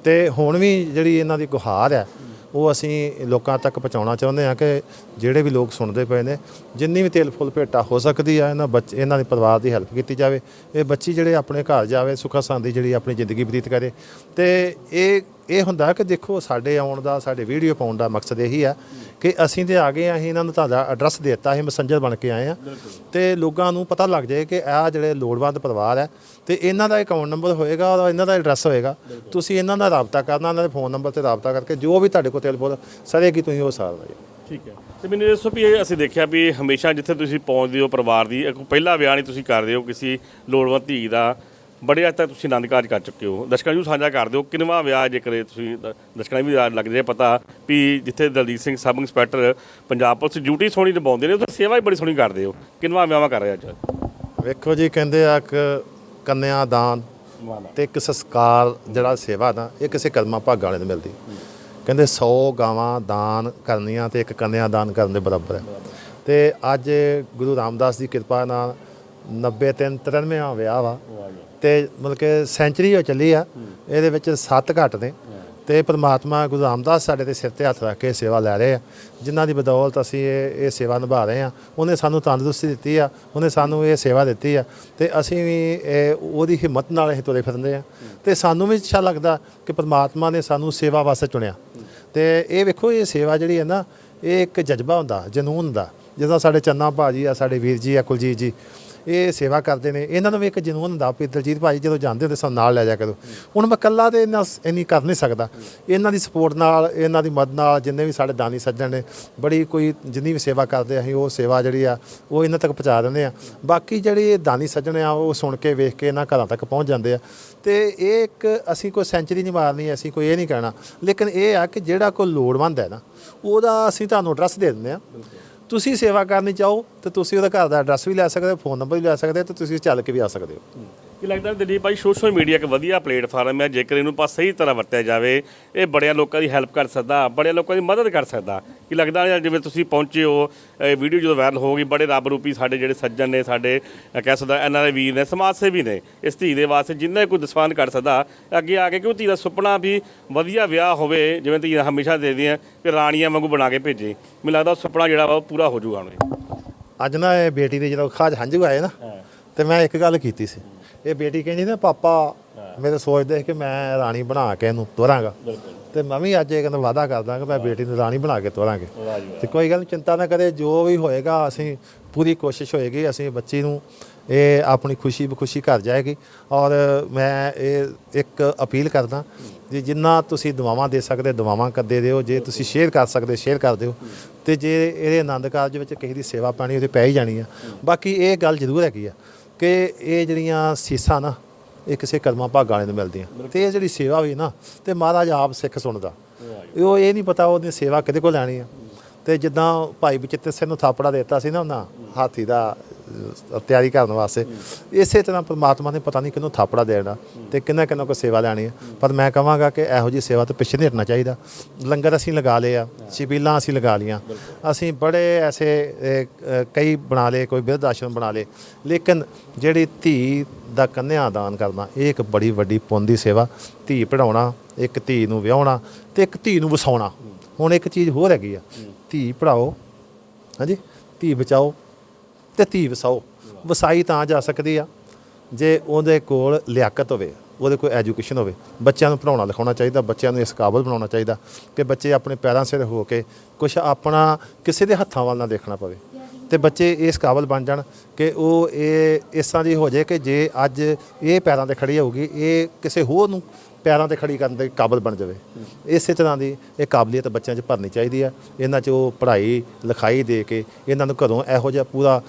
ਤੇ ਹੁਣ ਵੀ ਜਿਹੜੀ ਇਹਨਾਂ ਦੀ ਗੁਹਾਰ ਹੈ ਉਹ ਅਸੀਂ ਲੋਕਾਂ ਤੱਕ ਪਹੁੰਚਾਉਣਾ ਚਾਹੁੰਦੇ ਹਾਂ ਕਿ ਜਿਹੜੇ ਵੀ ਲੋਕ ਸੁਣਦੇ ਪਏ ਨੇ, ਜਿੰਨੀ ਵੀ ਤੇਲ ਫੁੱਲ ਭੇਟਾ ਹੋ ਸਕਦੀ ਆ, ਇਹਨਾਂ ਬੱਚ, ਇਹਨਾਂ ਦੇ ਪਰਿਵਾਰ ਦੀ ਹੈਲਪ ਕੀਤੀ ਜਾਵੇ, ਇਹ ਬੱਚੀ ਜਿਹੜੇ ਆਪਣੇ ਘਰ ਜਾਵੇ ਸੁੱਖਾ ਸਾਂਦੀ ਜਿਹੜੀ ਆਪਣੀ ਜ਼ਿੰਦਗੀ ਬਤੀਤ ਕਰੇ, ਤੇ ਇਹ ਇਹ ਹੁੰਦਾ ਕਿ ਦੇਖੋ, ਸਾਡੇ ਆਉਣ ਦਾ, ਸਾਡੇ ਵੀਡੀਓ ਪਾਉਣ ਦਾ ਮਕਸਦ ਇਹੀ ਆ ਕਿ ਅਸੀਂ ਤੇ ਆ ਗਏ ਆ, ਅਸੀਂ ਇਹਨਾਂ ਨੂੰ ਤੁਹਾਡਾ ਐਡਰੈਸ ਦੇ ਦਿੱਤਾ, ਅਸੀਂ ਮੈਸੇਂਜਰ ਬਣ ਕੇ ਆਏ ਆ। ਤੇ ਲੋਕਾਂ ਨੂੰ ਪਤਾ ਲੱਗ ਜਾਏ ਕਿ ਆਹ ਜਿਹੜੇ ਲੋੜਵੰਦ ਪਰਿਵਾਰ ਹੈ ਤੇ ਇਹਨਾਂ ਦਾ ਅਕਾਊਂਟ ਨੰਬਰ ਹੋਏਗਾ ਔਰ ਇਹਨਾਂ ਦਾ ਐਡਰੈਸ ਹੋਏਗਾ। ਤੁਸੀਂ ਇਹਨਾਂ ਨਾਲ ਰਾਬਤਾ ਕਰਨਾ, ਇਹਨਾਂ ਦੇ ਫੋਨ ਨੰਬਰ ਤੇ ਰਾਬਤਾ ਕਰਕੇ ਜੋ ਵੀ ਤੁਹਾਡੇ ਕੋਲ ਟੈਲੀਫੋਨ ਸਰੇਗੀ, ਤੁਸੀਂ ਉਹ ਸਾਰ ਲਓ ਠੀਕ ਹੈ। ਤੇ ਮੈਨੂੰ ਇਹ ਦੱਸੋ ਵੀ ਇਹ ਅਸੀਂ ਦੇਖਿਆ ਵੀ ਹਮੇਸ਼ਾ ਜਿੱਥੇ ਤੁਸੀਂ ਪਹੁੰਚਦੇ ਹੋ ਪਰਿਵਾਰ ਦੀ, ਇੱਕ ਪਹਿਲਾ ਵਿਆਹ ਨਹੀਂ ਤੁਸੀਂ ਕਰਦੇ ਹੋ ਕਿਸੇ ਲੋੜਵੰਦ ਧੀ ਦਾ ਬੜੇ ਅੱਜ ਤੱਕ ਤੁਸੀਂ ਆਨੰਦ ਕਾਰਜ ਕਰ ਚੁੱਕੇ ਹੋ। ਦਰਸ਼ਕਾਂ ਨੂੰ ਸਾਂਝਾ ਕਰ ਦਿਓ ਕਿੰਨਵਾਂ ਵਿਆਹ ਜੇਕਰ ਤੁਸੀਂ ਦ- ਦਰਸ਼ਕਾਂ ਨੂੰ ਵੀ ਲੱਗ ਜਾਏ ਪਤਾ ਵੀ ਜਿੱਥੇ Daljit Singh sub inspector Punjab police duty ਸੋਹਣੀ ਨਿਭਾਉਂਦੇ ਨੇ ਉੱਥੇ ਸੇਵਾ ਵੀ ਬੜੀ ਸੋਹਣੀ ਕਰਦੇ ਹੋ। ਕਿੰਨਵਾਂ ਵਿਆਹਾਂ ਕਰ ਰਹੇ ਅੱਜ? ਵੇਖੋ ਜੀ ਕਹਿੰਦੇ ਆ ਕਿ ਕੰਨਿਆ ਦਾਨ ਤੇ ਇੱਕ ਸੰਸਕਾਰ ਜਿਹੜਾ ਸੇਵਾ ਦਾ ਇਹ ਕਿਸੇ ਕਰਮਾਂ ਭਾਗਾਂ ਵਾਲੇ ਨੂੰ ਮਿਲਦੀ। ਕਹਿੰਦੇ 100 ਗਾਵਾਂ ਦਾਨ ਕਰਨੀਆਂ ਤੇ ਇੱਕ ਕੰਨਿਆ ਦਾਨ ਕਰਨ ਦੇ ਬਰਾਬਰ ਹੈ। ਤੇ ਅੱਜ ਗੁਰੂ ਰਾਮਦਾਸ ਦੀ ਕਿਰਪਾ ਨਾਲ 90 ਤਿੰਨ 93ਵਾਂ ਵਿਆਹ ਵਾ। ਤੇ ਮਤਲਬ ਕਿ ਸੈਂਚਰੀ ਹੋ ਚੱਲੀ ਆ, ਇਹਦੇ ਵਿੱਚ ਸੱਤ ਘੱਟ ਨੇ। ਤੇ ਪ੍ਰਮਾਤਮਾ ਗੁਰੂ ਰਾਮਦਾਸ ਸਾਡੇ ਤੇ ਸਿਰ ਤੇ ਹੱਥ ਰੱਖ ਕੇ ਸੇਵਾ ਲੈ ਰਹੇ ਆ। ਜਿਨ੍ਹਾਂ ਦੀ ਬਦੌਲਤ ਅਸੀਂ ਇਹ ਇਹ ਸੇਵਾ ਨਿਭਾ ਰਹੇ ਆ। ਉਹਨੇ ਸਾਨੂੰ ਤੰਦਰੁਸਤੀ ਦਿੱਤੀ ਆ, ਉਹਨੇ ਸਾਨੂੰ ਇਹ ਸੇਵਾ ਦਿੱਤੀ ਆ। ਤੇ ਅਸੀਂ ਵੀ ਇਹ, ਉਹਦੀ ਹਿੰਮਤ ਨਾਲ ਅਸੀਂ ਤੁਰੇ ਫਿਰਦੇ ਆ। ਤੇ ਸਾਨੂੰ ਵੀ ਅੱਛਾ ਲੱਗਦਾ ਕਿ ਪ੍ਰਮਾਤਮਾ ਨੇ ਸਾਨੂੰ ਸੇਵਾ ਵਾਸਤੇ ਚੁਣਿਆ। ਤੇ ਇਹ ਵੇਖੋ, ਇਹ ਸੇਵਾ ਜਿਹੜੀ ਹੈ ਨਾ, ਇਹ ਇੱਕ ਜਜ਼ਬਾ ਹੁੰਦਾ, ਜਨੂਨ ਹੁੰਦਾ। ਜਿੱਦਾਂ ਸਾਡੇ ਚੰਨਾ ਭਾਜੀ ਆ, ਸਾਡੇ ਵੀਰ ਜੀ ਆ, ਕੁਲਜੀਤ ਜੀ ਇਹ ਸੇਵਾ ਕਰਦੇ ਨੇ। ਇਹਨਾਂ ਨੂੰ ਵੀ ਇੱਕ ਜਨੂਨ ਹੁੰਦਾ ਵੀ ਦਲਜੀਤ ਭਾਈ ਜਦੋਂ ਜਾਂਦੇ ਹੁੰਦੇ ਸਾਨੂੰ, ਨਾਲ ਲੈ ਜਾ ਕਰੋ ਹੁਣ ਮੈਂ ਇਕੱਲਾ ਤੇ ਇੰਨਾ ਇੰਨੀ ਕਰ ਨਹੀਂ ਸਕਦਾ। ਇਹਨਾਂ ਦੀ ਸਪੋਰਟ ਨਾਲ, ਇਹਨਾਂ ਦੀ ਮਦਦ ਨਾਲ ਜਿੰਨੇ ਵੀ ਸਾਡੇ ਦਾਨੀ ਸੱਜਣ ਨੇ, ਬੜੀ ਕੋਈ ਜਿੰਨੀ ਵੀ ਸੇਵਾ ਕਰਦੇ ਅਸੀਂ ਉਹ ਸੇਵਾ ਜਿਹੜੀ ਆ, ਉਹ ਇਹਨਾਂ ਤੱਕ ਪਹੁੰਚਾ ਦਿੰਦੇ ਆ। ਬਾਕੀ ਜਿਹੜੀ ਦਾਨੀ ਸੱਜਣ ਆ, ਉਹ ਸੁਣ ਕੇ ਵੇਖ ਕੇ ਇਹਨਾਂ ਘਰਾਂ ਤੱਕ ਪਹੁੰਚ ਜਾਂਦੇ ਆ। ਤੇ ਇਹ ਇੱਕ ਅਸੀਂ ਕੋਈ ਸੈਂਚਰੀ ਨਹੀਂ ਮਾਰਨੀ, ਅਸੀਂ ਕੋਈ ਇਹ ਨਹੀਂ ਕਹਿਣਾ। ਲੇਕਿਨ ਇਹ ਆ ਕਿ ਜਿਹੜਾ ਕੋਈ ਲੋੜਵੰਦ ਹੈ ਨਾ, ਉਹਦਾ ਅਸੀਂ ਤੁਹਾਨੂੰ ਐਡਰੈਸ ਦੇ ਦਿੰਦੇ ਆ। ਤੁਸੀਂ ਸੇਵਾ ਕਰਨੀ ਚਾਹੋ ਤੇ ਤੁਸੀਂ ਉਹਦਾ ਘਰ ਦਾ ਐਡਰੈਸ ਵੀ ਲੈ ਸਕਦੇ ਹੋ ਫੋਨ ਨੰਬਰ ਵੀ ਲੈ ਸਕਦੇ ਹੋ ਤੇ ਤੁਸੀਂ ਚੱਲ ਕੇ ਵੀ ਆ ਸਕਦੇ ਹੋ। ਕੀ ਲੱਗਦਾ ਦਲੀਪ ਭਾਈ ਸੋਸ਼ਲ ਮੀਡੀਆ ਇੱਕ ਵਧੀਆ ਪਲੇਟਫਾਰਮ ਹੈ, ਜੇਕਰ ਇਹਨੂੰ ਪਾ ਸਹੀ ਤਰ੍ਹਾਂ ਵਰਤਿਆ ਜਾਵੇ, ਇਹ ਬੜਿਆਂ ਲੋਕਾਂ ਦੀ ਹੈਲਪ ਕਰ ਸਕਦਾ, ਬੜਿਆਂ ਲੋਕਾਂ ਦੀ ਮਦਦ ਕਰ ਸਕਦਾ। ਕੀ ਲੱਗਦਾ ਜਾਂ ਜਿਵੇਂ ਤੁਸੀਂ ਪਹੁੰਚੇ ਹੋ ਇਹ ਵੀਡੀਓ ਜਦੋਂ ਵਾਇਰਲ ਹੋ ਗਈ ਬੜੇ ਰੱਬ ਰੂਪੀ ਸਾਡੇ ਜਿਹੜੇ ਸੱਜਣ ਨੇ ਸਾਡੇ ਕਹਿ ਸਕਦਾ ਇਹਨਾਂ ਦੇ ਵੀਰ ਨੇ ਸਮਾਜ ਸੇਵੀ ਨੇ ਇਸ ਧੀ ਦੇ ਵਾਸਤੇ ਜਿੰਨਾ ਕੋਈ ਦਸਵਾਨ ਕਰ ਸਕਦਾ ਅੱਗੇ ਆ ਕੇ ਕਿ ਉਹ ਧੀ ਦਾ ਸੁਪਨਾ ਵੀ ਵਧੀਆ ਵਿਆਹ ਹੋਵੇ ਜਿਵੇਂ ਧੀ ਹਮੇਸ਼ਾ ਦੇਖਦੀਆਂ ਕਿ ਰਾਣੀਆਂ ਵਾਂਗੂ ਬਣਾ ਕੇ ਭੇਜੇ ਮੈਨੂੰ ਲੱਗਦਾ ਸੁਪਨਾ ਜਿਹੜਾ ਵਾ ਉਹ ਪੂਰਾ ਹੋ ਜਾਊਗਾ ਹੁਣ ਅੱਜ ਨਾ ਇਹ ਬੇਟੀ ਦੇ ਜਦੋਂ ਖਾਜ ਹੰਝੂ ਆਏ ਨਾ ਤੇ ਮੈਂ ਇੱਕ ਗੱਲ ਕੀਤੀ ਸੀ। ਇਹ ਬੇਟੀ ਕਹਿੰਦੀ ਨਾ ਪਾਪਾ ਮੇਰੇ ਸੋਚਦੇ ਕਿ ਮੈਂ ਰਾਣੀ ਬਣਾ ਕੇ ਇਹਨੂੰ ਤੋਰਾਂਗਾ ਤੇ ਮੈਂ ਵੀ ਅੱਜ ਇਹ ਕਹਿੰਦਾ ਵਾਅਦਾ ਕਰਦਾ ਕਿ ਮੈਂ ਬੇਟੀ ਨੂੰ ਰਾਣੀ ਬਣਾ ਕੇ ਤੋਰਾਂਗੇ। ਤੇ ਕੋਈ ਗੱਲ ਨੀ, ਚਿੰਤਾ ਨਾ ਕਰੇ ਜੋ ਵੀ ਹੋਏਗਾ ਅਸੀਂ ਪੂਰੀ ਕੋਸ਼ਿਸ਼ ਹੋਏਗੀ ਅਸੀਂ ਬੱਚੀ ਨੂੰ ਇਹ ਆਪਣੀ ਖੁਸ਼ੀ ਬਖੁਸ਼ੀ ਘਰ ਜਾਏਗੀ। ਔਰ ਮੈਂ ਇਹ ਇੱਕ ਅਪੀਲ ਕਰਦਾ ਜੀ ਜਿੰਨਾ ਤੁਸੀਂ ਦੁਆਵਾਂ ਦੇ ਸਕਦੇ ਦੁਆਵਾਂ ਕਰਦੇ ਦਿਓ ਜੇ ਤੁਸੀਂ ਸ਼ੇਅਰ ਕਰ ਸਕਦੇ ਸ਼ੇਅਰ ਕਰ ਦਿਓ। ਤੇ ਜੇ ਇਹਦੇ ਆਨੰਦ ਕਾਰਜ ਵਿੱਚ ਕਿਸੇ ਦੀ ਸੇਵਾ ਪਾਣੀ ਉਹਦੇ ਪੈ ਹੀ ਜਾਣੀ ਆ। ਬਾਕੀ ਇਹ ਗੱਲ ਜ਼ਰੂਰ ਹੈਗੀ ਆ ਕਿ ਇਹ ਜਿਹੜੀਆਂ ਸੀਸਾਂ ਨਾ ਇਹ ਕਿਸੇ ਕਰਮਾਂ ਭਾਗਾਂ ਵਾਲੇ ਨੂੰ ਮਿਲਦੀਆਂ। ਤੇ ਇਹ ਜਿਹੜੀ ਸੇਵਾ ਹੋਈ ਨਾ ਤੇ ਮਹਾਰਾਜ ਆਪ ਸਿੱਖ ਸੁਣਦਾ। ਉਹ ਇਹ ਨਹੀਂ ਪਤਾ ਉਹਨੇ ਸੇਵਾ ਕਿਹਦੇ ਕੋਲ ਲੈਣੀ ਆ। ਤੇ ਜਿੱਦਾਂ ਭਾਈ ਬਚਿੱਤਰ ਸਿੰਘ ਨੂੰ ਥਾਪੜਾ ਦਿੱਤਾ ਸੀ ਨਾ ਉਹਨਾਂ ਹਾਥੀ ਦਾ ਤਿਆਰੀ ਕਰਨ ਵਾਸਤੇ। ਇਸੇ ਤਰ੍ਹਾਂ ਪਰਮਾਤਮਾ ਨੇ ਪਤਾ ਨਹੀਂ ਕਿਹਨੂੰ ਥਾਪੜਾ ਦੇਣਾ ਤੇ ਕਿੰਨਾ ਕਿੰਨਾ ਕੋ ਸੇਵਾ ਲੈਣੀ ਹੈ ਪਰ ਮੈਂ ਕਹਾਂਗਾ ਕਿ ਇਹੋ ਜੀ ਸੇਵਾ ਤੋਂ ਪਿੱਛੇ ਨਹੀਂ ਹਟਣਾ ਚਾਹੀਦਾ। ਲੰਗਰ ਅਸੀਂ ਲਗਾ ਲਏ ਆ, ਛਬੀਲਾਂ ਅਸੀਂ ਲਗਾ ਲੀਆਂ ਅਸੀਂ ਬੜੇ ਐਸੇ ਕਈ ਬਣਾ ਲਏ, ਕੋਈ ਬਿਰਧ ਆਸ਼ਰਮ ਬਣਾ ਲਏ। ਲੇਕਿਨ ਜਿਹੜੀ ਧੀ ਦਾ ਕੰਨਿਆ ਦਾਨ ਕਰਨਾ, ਇਹ ਇੱਕ ਬੜੀ ਵੱਡੀ ਪੁੰਨ ਦੀ ਸੇਵਾ। ਧੀ ਪੜਾਉਣਾ ਇੱਕ ਧੀ ਨੂੰ ਵਿਆਹਣਾ ਤੇ ਇੱਕ ਧੀ ਨੂੰ ਵਸਾਉਣਾ। ਹੁਣ ਇੱਕ ਚੀਜ਼ ਹੋਰ ਹੈਗੀ ਆ। ਧੀ ਪੜਾਓ ਹਾਂਜੀ? ਧੀ ਬਚਾਓ ਤੇ ਧੀ ਵਸਾਓ। ਵਸਾਈ ਤਾਂ ਜਾ ਸਕਦੀ ਆ। ਜੇ ਉਹਦੇ ਕੋਲ ਲਿਆਕਤ ਹੋਵੇ, ਉਹਦੇ ਕੋਲ ਐਜੂਕੇਸ਼ਨ ਹੋਵੇ, ਬੱਚਿਆਂ ਨੂੰ ਪੜਾਉਣਾ ਲਿਖਾਉਣਾ ਚਾਹੀਦਾ, ਬੱਚਿਆਂ ਨੂੰ ਇਸ ਕਾਬਲ ਬਣਾਉਣਾ ਚਾਹੀਦਾ ਕਿ ਬੱਚੇ ਆਪਣੇ ਪੈਰਾਂ ਸਿਰ ਹੋ ਕੇ ਕੁਝ ਆਪਣਾ ਕਿਸੇ ਦੇ ਹੱਥਾਂ ਵੱਲ ਨਾ ਦੇਖਣਾ ਪਵੇ। ਤੇ ਬੱਚੇ ਇਸ ਕਾਬਲ ਬਣ ਜਾਣ ਕਿ ਉਹ ਇਹ ਇਸ ਤਰ੍ਹਾਂ ਦੀ ਹੋ ਜਾਏ ਕਿ ਜੇ ਅੱਜ ਇਹ ਪੈਰਾਂ ਤੇ ਖੜੀ ਹੋਊਗੀ, ਇਹ ਕਿਸੇ ਹੋਰ ਨੂੰ ਪੈਰਾਂ ਤੇ ਖੜੀ ਕਰਨ ਦੇ ਕਾਬਲ ਬਣ ਜਾਵੇ। ਇਸੇ ਤਰ੍ਹਾਂ ਦੀ ਇਹ ਕਾਬਲੀਅਤ ਬੱਚਿਆਂ 'ਚ ਭਰਨੀ ਚਾਹੀਦੀ ਆ ਇਹਨਾਂ 'ਚ ਉਹ ਪੜ੍ਹਾਈ, ਲਿਖਾਈ ਦੇ ਕੇ ਇਹਨਾਂ ਨੂੰ ਘਰੋਂ ਇਹੋ ਜਿਹਾ ਪੂਰਾ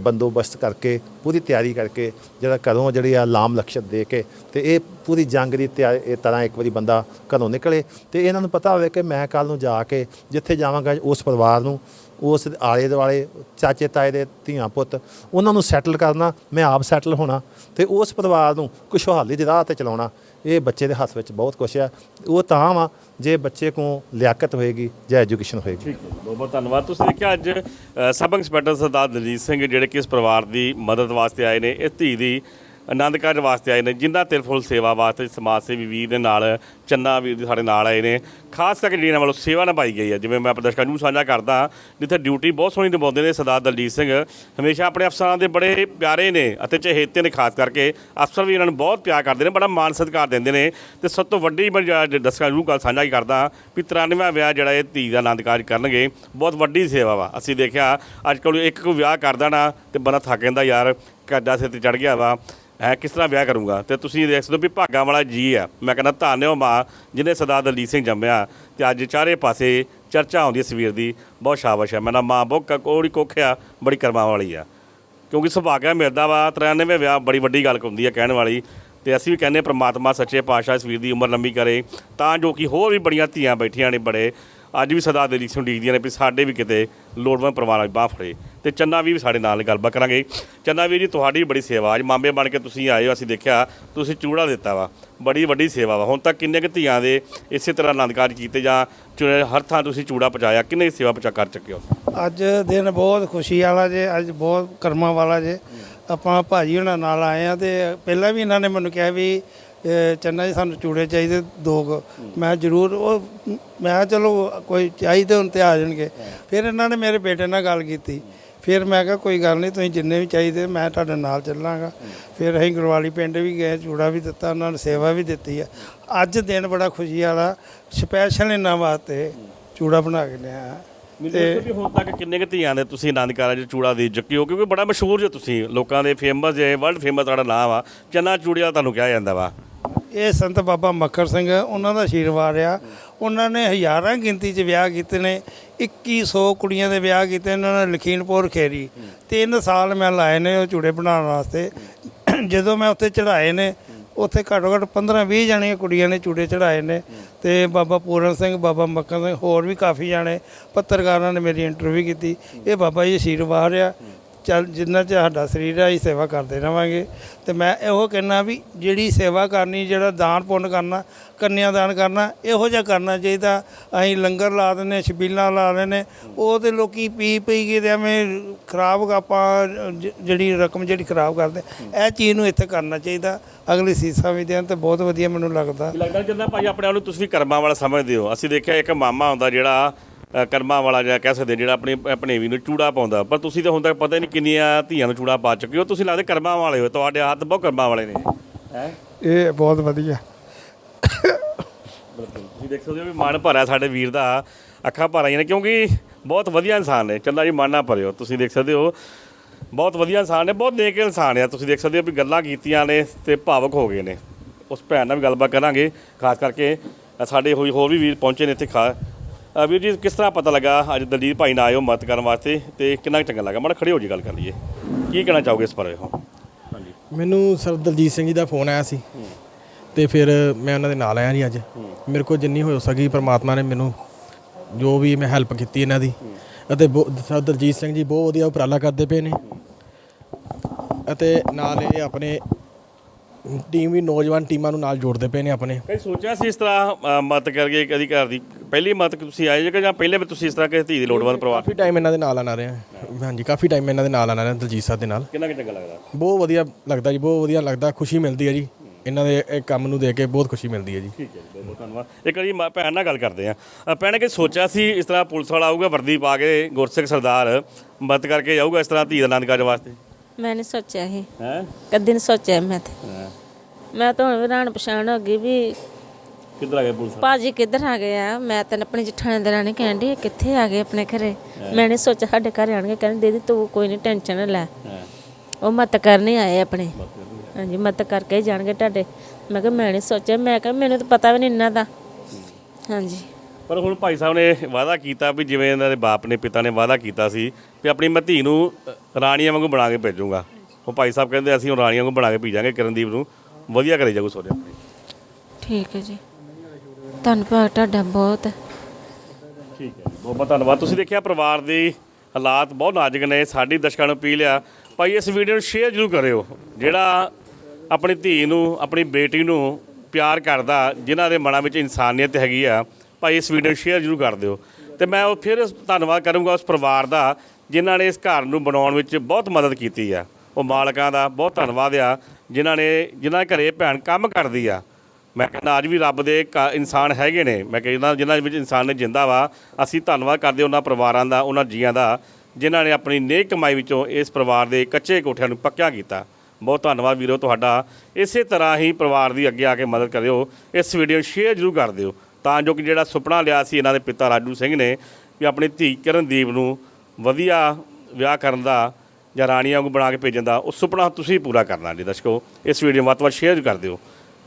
ਬੰਦੋਬਸਤ ਕਰਕੇ, ਪੂਰੀ ਤਿਆਰੀ ਕਰਕੇ ਜਿਹੜਾ ਘਰੋਂ ਜਿਹੜੀ ਆ ਲਾਮ ਲਕਸ਼ਤ ਦੇ ਕੇ ਤੇ ਇਹ ਪੂਰੀ ਜੰਗ ਦੀ ਤਿਆਰੀ ਇਹ ਤਰ੍ਹਾਂ ਇੱਕ ਵਾਰੀ ਬੰਦਾ ਘਰੋਂ ਨਿਕਲੇ ਤੇ ਇਹਨਾਂ ਨੂੰ ਪਤਾ ਹੋਵੇ ਕਿ ਮੈਂ ਕੱਲ ਨੂੰ ਜਾ ਕੇ ਜਿੱਥੇ ਜਾਵਾਂਗਾ ਉਸ ਪਰਿਵਾਰ ਨੂੰ, ਉਸ ਆਲੇ ਦੁਆਲੇ ਚਾਚੇ, ਤਾਏ ਦੇ ਧੀਆਂ, ਪੁੱਤ, ਉਹਨਾਂ ਨੂੰ ਸੈਟਲ ਕਰਨਾ, ਮੈਂ ਆਪ ਸੈਟਲ ਹੋਣਾ ਤੇ ਉਸ ਪਰਿਵਾਰ ਨੂੰ ਖੁਸ਼ਹਾਲੀ ਦੀ ਰਾਹ ਤੇ ਚਲਾਉਣਾ। ਇਹ ਬੱਚੇ ਦੇ ਹੱਥ ਵਿੱਚ ਬਹੁਤ ਕੁਛ ਆ। ਉਹ ਤਾਂ ਵਾ ਜੇ ਬੱਚੇ ਕੋਲ ਲਿਆਕਤ ਹੋਏਗੀ ਜਾਂ ਐਜੂਕੇਸ਼ਨ ਹੋਏਗੀ। ਠੀਕ ਹੈ ਬਹੁਤ ਬਹੁਤ ਧੰਨਵਾਦ। ਤੁਸੀਂ ਦੇਖਿਆ ਅੱਜ ਅ, ਸਬ ਇੰਸਪੈਕਟਰ ਸਰਦਾਰ ਦਲਜੀਤ ਸਿੰਘ ਜਿਹੜੇ ਕਿ ਇਸ ਪਰਿਵਾਰ ਦੀ ਮਦਦ ਵਾਸਤੇ ਆਏ ਨੇ ਇਸ ਧੀ ਦੀ ਆਨੰਦ ਕਾਰਜ ਵਾਸਤੇ ਆਏ ਨੇ, ਜਿਨ੍ਹਾਂ ਤਿਰਫੁਲ ਸੇਵਾ ਵਾਸਤੇ ਸਮਾਜ ਸੇਵੀ ਵੀਰ ਦੇ ਨਾਲ, ਚੰਨਾ ਵੀਰ ਸਾਡੇ ਨਾਲ ਆਏ ਨੇ। ਖਾਸ ਕਰਕੇ ਜਿਹਨਾਂ ਵੱਲੋਂ ਸੇਵਾ ਨਿਭਾਈ ਗਈ ਹੈ, ਜਿਵੇਂ ਮੈਂ ਆਪਣੇ ਦਰਸ਼ਕਾਂ ਨੂੰ ਸਾਂਝਾ ਕਰਦਾ ਜਿੱਥੇ ਡਿਊਟੀ ਬਹੁਤ ਸੋਹਣੀ ਨਿਭਾਉਂਦੇ ਨੇ ਸਰਦਾਰ ਦਲਜੀਤ ਸਿੰਘ। ਹਮੇਸ਼ਾ ਆਪਣੇ ਅਫਸਰਾਂ ਦੇ ਬੜੇ ਪਿਆਰੇ ਨੇ ਅਤੇ ਚਹੇਤੇ ਨੇ, ਖਾਸ ਕਰਕੇ ਅਫਸਰ ਵੀ ਇਹਨਾਂ ਨੂੰ ਬਹੁਤ ਪਿਆਰ ਕਰਦੇ ਨੇ, ਬੜਾ ਮਾਣ ਸਤਿਕਾਰ ਦਿੰਦੇ ਨੇ। ਤੇ ਸਭ ਤੋਂ ਵੱਡੀ ਮੈਂ ਜ- ਦਰਸ਼ਕਾਂ ਨੂੰ ਗੱਲ ਸਾਂਝਾ ਹੀ ਕਰਦਾ ਵੀ 93ਵਾਂ ਵਿਆਹ ਜਿਹੜਾ ਇਹ ਧੀ ਦਾ ਆਨੰਦ ਕਾਰਜ ਕਰਨਗੇ। ਬਹੁਤ ਵੱਡੀ ਸੇਵਾ ਵਾ। ਅਸੀਂ ਦੇਖਿਆ, ਅੱਜ ਕੱਲ੍ਹ ਇੱਕ ਕੋਈ ਵਿਆਹ ਕਰਦਾ ਨਾ ਤੇ ਬੰਦਾ ਥੱਕ ਜਾਂਦਾ ਯਾਰ ਕਰਜ਼ਾ ਸਿਰ ਤੇ ਚੜ ਗਿਆ ਵਾ। ਐ ਕਿਸ ਤਰ੍ਹਾਂ ਵਿਆਹ ਕਰੂੰਗਾ? ਤੇ ਤੁਸੀਂ ਦੇਖ ਸਕਦੇ ਹੋ ਵੀ ਭਾਗਾਂ ਵਾਲਾ ਜੀ ਆ। ਮੈਂ ਕਹਿੰਦਾ ਧੰਨਿਓ ਮਾਂ ਜਿਹਨੇ ਸਰਦਾਰ ਦਲਜੀਤ ਸਿੰਘ ਜੰਮਿਆ। ਤੇ ਅੱਜ ਚਾਰੇ ਪਾਸੇ ਚਰਚਾ ਆਉਂਦੀ ਹੈ ਸਵੀਰ ਦੀ। ਬਹੁਤ ਸ਼ਾਬਾਸ਼ ਹੈ। ਮੇਰਾ ਮਾਂ ਬਹੁਤ ਕ- ਕੋੜੀ ਕੋਖਿਆ ਬੜੀ ਕਰਮਾ ਵਾਲੀ ਆ। ਕਿਉਂਕਿ ਸੁਭਾਗਿਆ ਮਿਲਦਾ ਵਾ 93 ਵਿਆਹ, ਬੜੀ ਵੱਡੀ ਗੱਲ ਹੁੰਦੀ ਆ ਕਹਿਣ ਵਾਲੀ। ਤੇ ਅਸੀਂ ਵੀ ਕਹਿੰਦੇ ਹਾਂ, ਪ੍ਰਮਾਤਮਾ ਸੱਚੇ ਪਾਤਸ਼ਾਹ ਇਸ ਵੀਰ ਦੀ ਉਮਰ ਲੰਮੀ ਕਰੇ। ਤਾਂ ਜੋ ਕਿ ਹੋਰ ਵੀ ਬੜੀਆਂ ਧੀਆਂ ਬੈਠੀਆਂ ਨੇ ਬੜੇ। ਅੱਜ ਵੀ ਸਦਾ ਦਲੀ ਸਿੰਘ ਡੀਕਦੀਆਂ ਨੇ ਵੀ ਸਾਡੇ ਵੀ ਕਿਤੇ ਲੋੜਵੰਦ ਪਰਿਵਾਰਾਂ ਦੀ ਬਾਹ ਫੜੇ। ਤੇ ਚੰਨਾ ਵੀ ਸਾਡੇ ਨਾਲ ਗੱਲਬਾਤ ਕਰਾਂਗੇ। ਚੰਨਾ ਵੀਰ ਜੀ ਤੁਹਾਡੀ ਵੀ ਬੜੀ ਸੇਵਾ ਅੱਜ ਮਾਮੇ ਬਣ ਕੇ ਤੁਸੀਂ ਆਏ ਹੋ ਅਸੀਂ ਦੇਖਿਆ ਤੁਸੀਂ ਚੂੜਾ ਦਿੱਤਾ ਵਾ। ਬੜੀ ਵੱਡੀ ਸੇਵਾ ਵਾ। ਹੁਣ ਤੱਕ ਕਿੰਨੇ ਕੁ ਧੀਆਂ ਦੇ ਇਸੇ ਤਰ੍ਹਾਂ ਆਨੰਦ ਕਾਰਜ ਕੀਤੇ ਜਾਂ ਚੂੜੇ ਹਰ ਥਾਂ ਤੁਸੀਂ ਚੂੜਾ ਪਹੁੰਚਾਇਆ? ਕਿੰਨੇ ਸੇਵਾ ਪਹੁੰਚਾ ਕਰ ਚੁੱਕੇ ਹੋ? ਅੱਜ ਦਿਨ ਬਹੁਤ ਖੁਸ਼ੀ ਵਾਲਾ ਜੇ ਅੱਜ ਬਹੁਤ ਕਰਮਾਂ ਵਾਲਾ ਜੇ। ਆਪਾਂ ਭਾਜੀ ਹੁਣਾਂ ਨਾਲ ਆਏ ਆ ਤੇ ਪਹਿਲਾਂ ਵੀ ਇਹਨਾਂ ਨੇ ਮੈਨੂੰ ਕਿਹਾ ਵੀ ਅਹ, ਚੰਨਾ ਜੀ ਸਾਨੂੰ ਚੂੜੇ ਚਾਹੀਦੇ ਦੋ ਕੁ। ਮੈਂ ਜ਼ਰੂਰ ਉਹ ਮੈਂ ਕਿਹਾ ਚਲੋ ਕੋਈ ਚਾਹੀਦੇ ਹੁਣ ਤੇ ਆ ਜਾਣਗੇ। ਫਿਰ ਇਹਨਾਂ ਨੇ ਮੇਰੇ ਬੇਟੇ ਨਾਲ ਗੱਲ ਕੀਤੀ। ਫਿਰ ਮੈਂ ਕਿਹਾ ਕੋਈ ਗੱਲ ਨਹੀਂ ਤੁਸੀਂ ਜਿੰਨੇ ਵੀ ਚਾਹੀਦੇ ਮੈਂ ਤੁਹਾਡੇ ਨਾਲ ਚੱਲਾਂਗਾ। ਫਿਰ ਅਸੀਂ ਗੁਰਵਾਲੀ ਪਿੰਡ ਵੀ ਗਏ ਚੂੜਾ ਵੀ ਦਿੱਤਾ ਉਹਨਾਂ ਨੂੰ ਸੇਵਾ ਵੀ ਦਿੱਤੀ ਆ। ਅੱਜ ਦਿਨ ਬੜਾ ਖੁਸ਼ੀ ਵਾਲਾ ਸਪੈਸ਼ਲ ਇਹਨਾਂ ਵਾਸਤੇ ਚੂੜਾ ਬਣਾ ਕੇ ਲਿਆ। ਮੈਨੂੰ ਦੱਸੋ ਵੀ ਹੁਣ ਤੱਕ ਕਿੰਨੇ ਕੁ ਧੀਆਂ ਦੇ ਤੁਸੀਂ ਆਨੰਦ ਕਾਰਜ ਚੂੜਾ ਦੇ ਚੁੱਕੇ ਹੋ ਕਿਉਂਕਿ ਬੜਾ ਮਸ਼ਹੂਰ ਜੇ ਤੁਸੀਂ ਲੋਕਾਂ ਦੇ ਫੇਮਸ ਜੇ ਵਰਲਡ ਫੇਮਸ ਤੁਹਾਡਾ ਨਾਮ ਆ ਚੰਨਾ ਚੂੜੀਆ ਤੁਹਾਨੂੰ ਕਿਹਾ ਜਾਂਦਾ ਵਾ। ਇਹ ਸੰਤ ਬਾਬਾ ਮੱਖਰ ਸਿੰਘ ਉਹਨਾਂ ਦਾ ਆਸ਼ੀਰਵਾਦ ਆ। ਉਹਨਾਂ ਨੇ ਹਜ਼ਾਰਾਂ ਗਿਣਤੀ 'ਚ ਵਿਆਹ ਕੀਤੇ ਨੇ 2100 ਕੁੜੀਆਂ ਦੇ ਵਿਆਹ ਕੀਤੇ ਉਹਨਾਂ ਨੇ ਲਖੀਮਪੁਰ ਖੇਰੀ। ਤਿੰਨ ਸਾਲ ਮੈਂ ਲਾਏ ਨੇ ਉਹ ਚੂੜੇ ਬਣਾਉਣ ਵਾਸਤੇ। ਜਦੋਂ ਮੈਂ ਉੱਥੇ ਚੜਾਏ ਨੇ, ਉੱਥੇ ਘੱਟੋ ਘੱਟ 15 20 ਜਣੀਆਂ ਕੁੜੀਆਂ ਨੇ ਚੂੜੇ ਚੜਾਏ ਨੇ ਤੇ ਬਾਬਾ ਪੂਰਨ ਸਿੰਘ, ਬਾਬਾ ਮੱਖਰ ਸਿੰਘ ਹੋਰ ਵੀ ਕਾਫੀ ਜਾਣੇ ਪੱਤਰਕਾਰਾਂ ਨੇ ਮੇਰੀ ਇੰਟਰਵਿਊ ਕੀਤੀ। ਇਹ ਬਾਬਾ ਜੀ ਆਸ਼ੀਰਵਾਦ ਆ। ਚੱਲ ਜਿੰਨਾ ਚ ਸਾਡਾ ਸਰੀਰ ਹੈ ਅਸੀਂ ਸੇਵਾ ਕਰਦੇ ਰਵਾਂਗੇ। ਤੇ ਮੈਂ ਇਹੋ ਕਹਿਣਾ ਵੀ ਜਿਹੜੀ ਸੇਵਾ ਕਰਨੀ, ਜਿਹੜਾ ਦਾਨ ਪੁੰਨ ਕਰਨਾ, ਕੰਨਿਆ ਦਾਨ ਕਰਨਾ, ਇਹੋ ਜਿਹਾ ਕਰਨਾ ਚਾਹੀਦਾ। ਅਸੀਂ ਲੰਗਰ ਲਾ ਦਿੰਦੇ, ਛਬੀਲਾਂ ਲਾ ਦਿੰਦੇ। ਉਹ ਤੇ ਲੋਕੀ ਪੀ ਪੀ ਕੇ ਤੇ ਐਵੇਂ ਖਰਾਬ ਆਪਾਂ ਜਿਹੜੀ ਰਕਮ ਜਿਹੜੀ ਖਰਾਬ ਕਰਦੇ, ਇਹ ਚੀਜ਼ ਨੂੰ ਇੱਥੇ ਕਰਨਾ ਚਾਹੀਦਾ। ਅਗਲੀ ਸੀਸਾਂ ਵੀ ਦੇਣ ਤੇ ਬਹੁਤ ਵਧੀਆ ਮੈਨੂੰ ਲੱਗਦਾ। ਲੱਗਦਾ ਜਿੰਨਾ ਭਾਈ ਆਪਣੇ ਆਪ ਨੂੰ ਤੁਸੀਂ ਕਰਮਾਂ ਵਾਲਾ ਸਮਝਦੇ ਹੋ। ਅਸੀਂ ਦੇਖਿਆ ਇੱਕ ਮਾਮਾ ਹੁੰਦਾ ਜਿਹੜਾ ਕਰਮਾਂ ਵਾਲਾ ਜਿਹੜਾ ਕਹਿ ਸਕਦੇ ਜਿਹੜਾ ਆਪਣੀ ਆਪਣੇ ਵੀ ਨੂੰ ਚੂੜਾ ਪਾਉਂਦਾ। ਪਰ ਤੁਸੀਂ ਤਾਂ ਹੁਣ ਤੱਕ ਪਤਾ ਹੀ ਨਹੀਂ ਕਿੰਨੀਆਂ ਧੀਆਂ ਨੂੰ ਚੂੜਾ ਪਾ ਚੁੱਕੇ ਹੋ। ਤੁਸੀਂ ਲੱਗਦੇ ਕਰਮਾਂ ਵਾਲੇ ਹੋ ਤੁਹਾਡੇ ਹੱਥ ਬਹੁਤ ਕਰਮਾਂ ਵਾਲੇ ਨੇ ਹੈ? ਇਹ ਬਹੁਤ ਵਧੀਆ। ਬਿਲਕੁਲ। ਤੁਸੀਂ ਦੇਖ ਸਕਦੇ ਹੋ ਵੀ ਮਨ ਭਰਿਆ ਸਾਡੇ ਵੀਰ ਦਾ। ਅੱਖਾਂ ਭਰ ਆਈਆਂ ਨੇ ਕਿਉਂਕਿ ਬਹੁਤ ਵਧੀਆ ਇਨਸਾਨ ਨੇ। ਚੰਦਾ ਜੀ ਮਨ ਨਾ ਭਰਿਓ। ਤੁਸੀਂ ਦੇਖ ਸਕਦੇ ਹੋ ਬਹੁਤ ਵਧੀਆ ਇਨਸਾਨ ਨੇ ਬਹੁਤ ਨੇਕ ਇਨਸਾਨ ਆ। ਤੁਸੀਂ ਦੇਖ ਸਕਦੇ ਹੋ ਵੀ ਗੱਲਾਂ ਕੀਤੀਆਂ ਨੇ ਤੇ ਭਾਵਕ ਹੋ ਗਏ ਨੇ। ਉਸ ਭੈਣ ਨਾਲ ਵੀ ਗੱਲਬਾਤ ਕਰਾਂਗੇ। ਖਾਸ ਕਰਕੇ ਸਾਡੇ ਹੋਈ ਹੋਰ ਵੀ ਵੀਰ ਪਹੁੰਚੇ ਨੇ ਇੱਥੇ ਖਾ ਵੀਰ ਜੀ ਕਿਸ ਤਰ੍ਹਾਂ ਪਤਾ ਲੱਗਾ ਅੱਜ ਦਲਜੀਤ ਭਾਈ ਨਾਲ ਆਇਓ ਮਦਦ ਕਰਨ ਵਾਸਤੇ ਤੇ ਕਿੰਨਾ ਕੁ ਚੰਗਾ ਲੱਗਾ? ਮਾੜਾ ਖੜੇ ਹੋ ਜੀ ਗੱਲ ਕਰ ਲਈਏ। ਕੀ ਕਹਿਣਾ ਚਾਹੋਗੇ ਇਸ ਬਾਰੇ? ਹੋ। ਹਾਂਜੀ। ਮੈਨੂੰ ਸਰ ਦਲਜੀਤ ਸਿੰਘ ਜੀ ਦਾ ਫੋਨ ਆਇਆ ਸੀ ਤੇ ਫਿਰ ਮੈਂ ਉਹਨਾਂ ਦੇ ਨਾਲ ਆਇਆ ਜੀ ਅੱਜ। ਮੇਰੇ ਕੋਲ ਜਿੰਨੀ ਹੋ ਸਕੀ ਪ੍ਰਮਾਤਮਾ ਨੇ ਮੈਨੂੰ ਜੋ ਵੀ ਮੈਂ ਹੈਲਪ ਕੀਤੀ ਇਹਨਾਂ ਦੀ। ਅਤੇ ਸਰ ਦਲਜੀਤ ਸਿੰਘ ਜੀ ਬਹੁਤ ਵਧੀਆ ਉਪਰਾਲਾ ਕਰਦੇ ਪਏ ਨੇ। ਅਤੇ ਨਾਲ ਇਹ ਆਪਣੇ ਟੀਮ ਵੀ ਨੌਜਵਾਨ ਟੀਮਾਂ ਨੂੰ ਨਾਲ ਜੋੜਦੇ ਪਏ ਨੇ ਆਪਣੇ। ਕਈ ਸੋਚਿਆ ਸੀ ਇਸ ਤਰ੍ਹਾਂ ਮਦਦ ਕਰਕੇ ਕਦੀ ਘਰ ਦੀ ਪਹਿਲੀ ਮਦਦ ਤੁਸੀਂ ਆਏ ਜੇ ਜਾਂ ਪਹਿਲੇ ਵੀ ਤੁਸੀਂ ਇਸ ਤਰ੍ਹਾਂ ਕਿਸੇ ਧੀ ਦੀ ਲੋੜਵੰਦ ਪਰਿਵਾਰ ਕਾਫੀ ਟਾਈਮ ਇਹਨਾਂ ਦੇ ਨਾਲ ਆਣਾ ਰਿਹਾ ਹਾਂਜੀ ਕਾਫੀ ਟਾਈਮ ਇਹਨਾਂ ਦੇ ਨਾਲ ਆਣਾ ਰਿਹਾ ਦਲਜੀਤ ਸਾਹਿਬ ਦੇ ਨਾਲ। ਕਿੰਨਾ ਕਿ ਚੰਗਾ ਲੱਗਦਾ? ਬਹੁਤ ਵਧੀਆ ਲੱਗਦਾ ਜੀ ਬਹੁਤ ਵਧੀਆ ਲੱਗਦਾ ਖੁਸ਼ੀ ਮਿਲਦੀ ਹੈ ਜੀ। ਇਹਨਾਂ ਦੇ ਇਹ ਕੰਮ ਨੂੰ ਦੇਖ ਕੇ ਬਹੁਤ ਖੁਸ਼ੀ ਮਿਲਦੀ ਹੈ ਜੀ। ਠੀਕ ਹੈ ਜੀ ਬਹੁਤ ਧੰਨਵਾਦ। ਇੱਕ ਵਾਰੀ ਮ- ਭੈਣ ਨਾਲ ਗੱਲ ਕਰਦੇ ਆ ਭੈਣ ਕਿ ਸੋਚਿਆ ਸੀ ਇਸ ਤਰ੍ਹਾਂ ਪੁਲਿਸ ਵਾਲਾ ਆਊਗਾ ਵਰਦੀ ਪਾ ਕੇ ਗੁਰਸਿੱਖ ਸਰਦਾਰ ਮਦਦ ਕਰਕੇ ਜਾਊਗਾ ਇਸ ਤਰ੍ਹਾਂ ਧੀ ਦਾ ਆਨੰਦ ਕਾਰਜ ਵਾਸਤੇ? ਮੈਂ ਨਹੀਂ ਸੋਚਿਆ ਇਹ। ਹੈ? ਕਦੇ ਨਹੀਂ ਸੋਚਿਆ ਮੈਂ ਤੇ। ਮੈਂ ਤਾਂ ਹੁਣ ਹੈਰਾਨ ਪਛਾਣ ਹੋ ਗਈ ਵੀ ਕਿੱਧਰ ਆ ਗਏ ਪੁਲਿਸ? ਭਾਜੀ ਕਿੱਧਰ ਆ ਗਏ ਆ? ਮੈਂ ਤਾਂ ਆਪਣੀ ਜਠਾਣੇ ਦੇ ਰਾਣੀ ਕਹਿਣ ਕਿੱਥੇ ਆ ਗਏ ਆਪਣੇ ਘਰੇ? ਮੈਂ ਨਹੀਂ ਸੋਚਿਆ ਸਾਡੇ ਘਰ ਆਣਗੇ ਕਹਿੰਦੇ ਦੀਦੀ ਤੂੰ ਕੋਈ ਨਹੀਂ ਟੈਨਸ਼ਨ ਨਾ ਲੈ। ਉਹ ਮਤ ਕਰਨੇ ਆਏ ਆਪਣੇ। ਹਾਂਜੀ ਮਤ ਕਰਕੇ ਜਾਣਗੇ ਤੁਹਾਡੇ। ਮੈਂ ਕਿਹਾ ਮੈਂ ਨਹੀਂ ਸੋਚਿਆ। ਮੈਂ ਕਿਹਾ ਮੈਨੂੰ ਤਾਂ ਪਤਾ ਵੀ ਨਹੀਂ ਇਹਨਾਂ ਦਾ। ਹਾਂਜੀ। ਪਰ ਹੁਣ ਭਾਈ ਸਾਹਿਬ ਨੇ ਵਾਅਦਾ ਕੀਤਾ ਵੀ ਜਿਵੇਂ ਇਹਨਾਂ ਦੇ ਬਾਪ ਨੇ ਪਿਤਾ ਨੇ ਵਾਅਦਾ ਕੀਤਾ ਸੀ ਵੀ ਆਪਣੀ ਮੈਂ ਧੀ ਨੂੰ ਰਾਣੀਆਂ ਵਾਂਗੂ ਬਣਾ ਕੇ ਭੇਜੂਗਾ। ਉਹ ਭਾਈ ਸਾਹਿਬ ਕਹਿੰਦੇ ਅਸੀਂ ਹੁਣ ਰਾਣੀਆਂ ਵਾਂਗੂ ਬਣਾ ਕੇ ਭੇਜਾਂਗੇ ਕਿਰਨਦੀਪ ਨੂੰ। ਵਧੀਆ ਕਰੇ ਜਾਊ ਸੋਰੇ ਆਪਣੀ। ਠੀਕ ਹੈ ਜੀ। ਧੰਨਵਾਦ ਤੁਹਾਡਾ ਬਹੁਤ। ਠੀਕ ਹੈ ਜੀ ਬਹੁਤ ਬਹੁਤ ਧੰਨਵਾਦ। ਤੁਸੀਂ ਦੇਖਿਆ ਪਰਿਵਾਰ ਦੇ ਹਾਲਾਤ ਬਹੁਤ ਨਾਜ਼ੁਕ ਨੇ, ਸਾਡੀ ਦਰਸ਼ਕਾਂ ਨੂੰ ਅਪੀਲ ਆ, ਭਾਈ ਇਸ ਵੀਡੀਓ ਨੂੰ ਸ਼ੇਅਰ ਜ਼ਰੂਰ ਕਰਿਓ, ਜਿਹੜਾ ਆਪਣੀ ਧੀ ਨੂੰ, ਆਪਣੀ ਬੇਟੀ ਨੂੰ ਪਿਆਰ ਕਰਦਾ, ਜਿਨ੍ਹਾਂ ਦੇ ਮਨਾਂ ਵਿੱਚ ਇਨਸਾਨੀਅਤ ਹੈਗੀ ਆ, ਭਾਈ ਇਸ ਵੀਡੀਓ ਨੂੰ ਸ਼ੇਅਰ ਜ਼ਰੂਰ ਕਰ ਦਿਓ। ਤੇ ਮੈਂ ਉਹ ਫਿਰ ਧੰਨਵਾਦ ਕਰੂੰਗਾ ਉਸ ਪਰਿਵਾਰ ਦਾ, ਜਿਨ੍ਹਾਂ ਨੇ ਇਸ ਘਰ ਨੂੰ ਬਣਾਉਣ ਵਿੱਚ ਬਹੁਤ ਮਦਦ ਕੀਤੀ ਆ। ਉਹ ਮਾਲਕਾਂ ਦਾ ਬਹੁਤ ਧੰਨਵਾਦ ਆ, ਜਿਨ੍ਹਾਂ ਨੇ, ਜਿਨ੍ਹਾਂ ਦੇ ਘਰੇ ਭੈਣ ਕੰਮ ਕਰਦੀ ਆ। ਮੈਂ ਕਹਿੰਦਾ ਅੱਜ ਵੀ ਰੱਬ ਦੇ ਕਾ ਇਨਸਾਨ ਹੈਗੇ ਨੇ। ਮੈਂ ਕਹਿੰਦਾ ਜਿਨ੍ਹਾਂ ਵਿੱਚ ਇਨਸਾਨ ਨੇ ਜਿੰਦਾ ਵਾ, ਅਸੀਂ ਧੰਨਵਾਦ ਕਰਦੇ ਉਹਨਾਂ ਪਰਿਵਾਰਾਂ ਦਾ, ਉਹਨਾਂ ਜੀਆਂ ਦਾ, ਜਿਨ੍ਹਾਂ ਨੇ ਆਪਣੀ ਨੇਕ ਕਮਾਈ ਵਿੱਚੋਂ ਇਸ ਪਰਿਵਾਰ ਦੇ ਕੱਚੇ ਕੋਠਿਆਂ ਨੂੰ ਪੱਕਿਆ ਕੀਤਾ। ਬਹੁਤ ਧੰਨਵਾਦ ਵੀਰੋ ਤੁਹਾਡਾ। ਇਸੇ ਤਰ੍ਹਾਂ ਹੀ ਪਰਿਵਾਰ ਦੀ ਅੱਗੇ ਆ ਕੇ ਮਦਦ ਕਰਿਓ। ਇਸ ਵੀਡੀਓ ਨੂੰ ਸ਼ੇਅਰ ਜ਼ਰੂਰ ਕਰ ਦਿਓ। ਤਾਂ ਜੋ ਕਿ ਜਿਹੜਾ ਸੁਪਨਾ ਲਿਆ ਸੀ ਇਹਨਾਂ ਦੇ ਪਿਤਾ ਰਾਜੂ ਸਿੰਘ ਨੇ ਵੀ ਆਪਣੀ ਧੀ ਕਰਨਦੀਪ ਨੂੰ ਵਧੀਆ ਵਿਆਹ ਕਰਨ ਦਾ ਜਾਂ ਰਾਣੀਆਂ ਨੂੰ ਬਣਾ ਕੇ ਭੇਜਣ ਦਾ, ਉਹ ਸੁਪਨਾ ਤੁਸੀਂ ਪੂਰਾ ਕਰਨਾ ਜੀ ਦਰਸ਼ਕੋ। ਇਸ ਵੀਡੀਓ ਨੂੰ ਵੱਧ ਤੋਂ ਵੱਧ ਸ਼ੇਅਰ ਕਰ ਦਿਓ।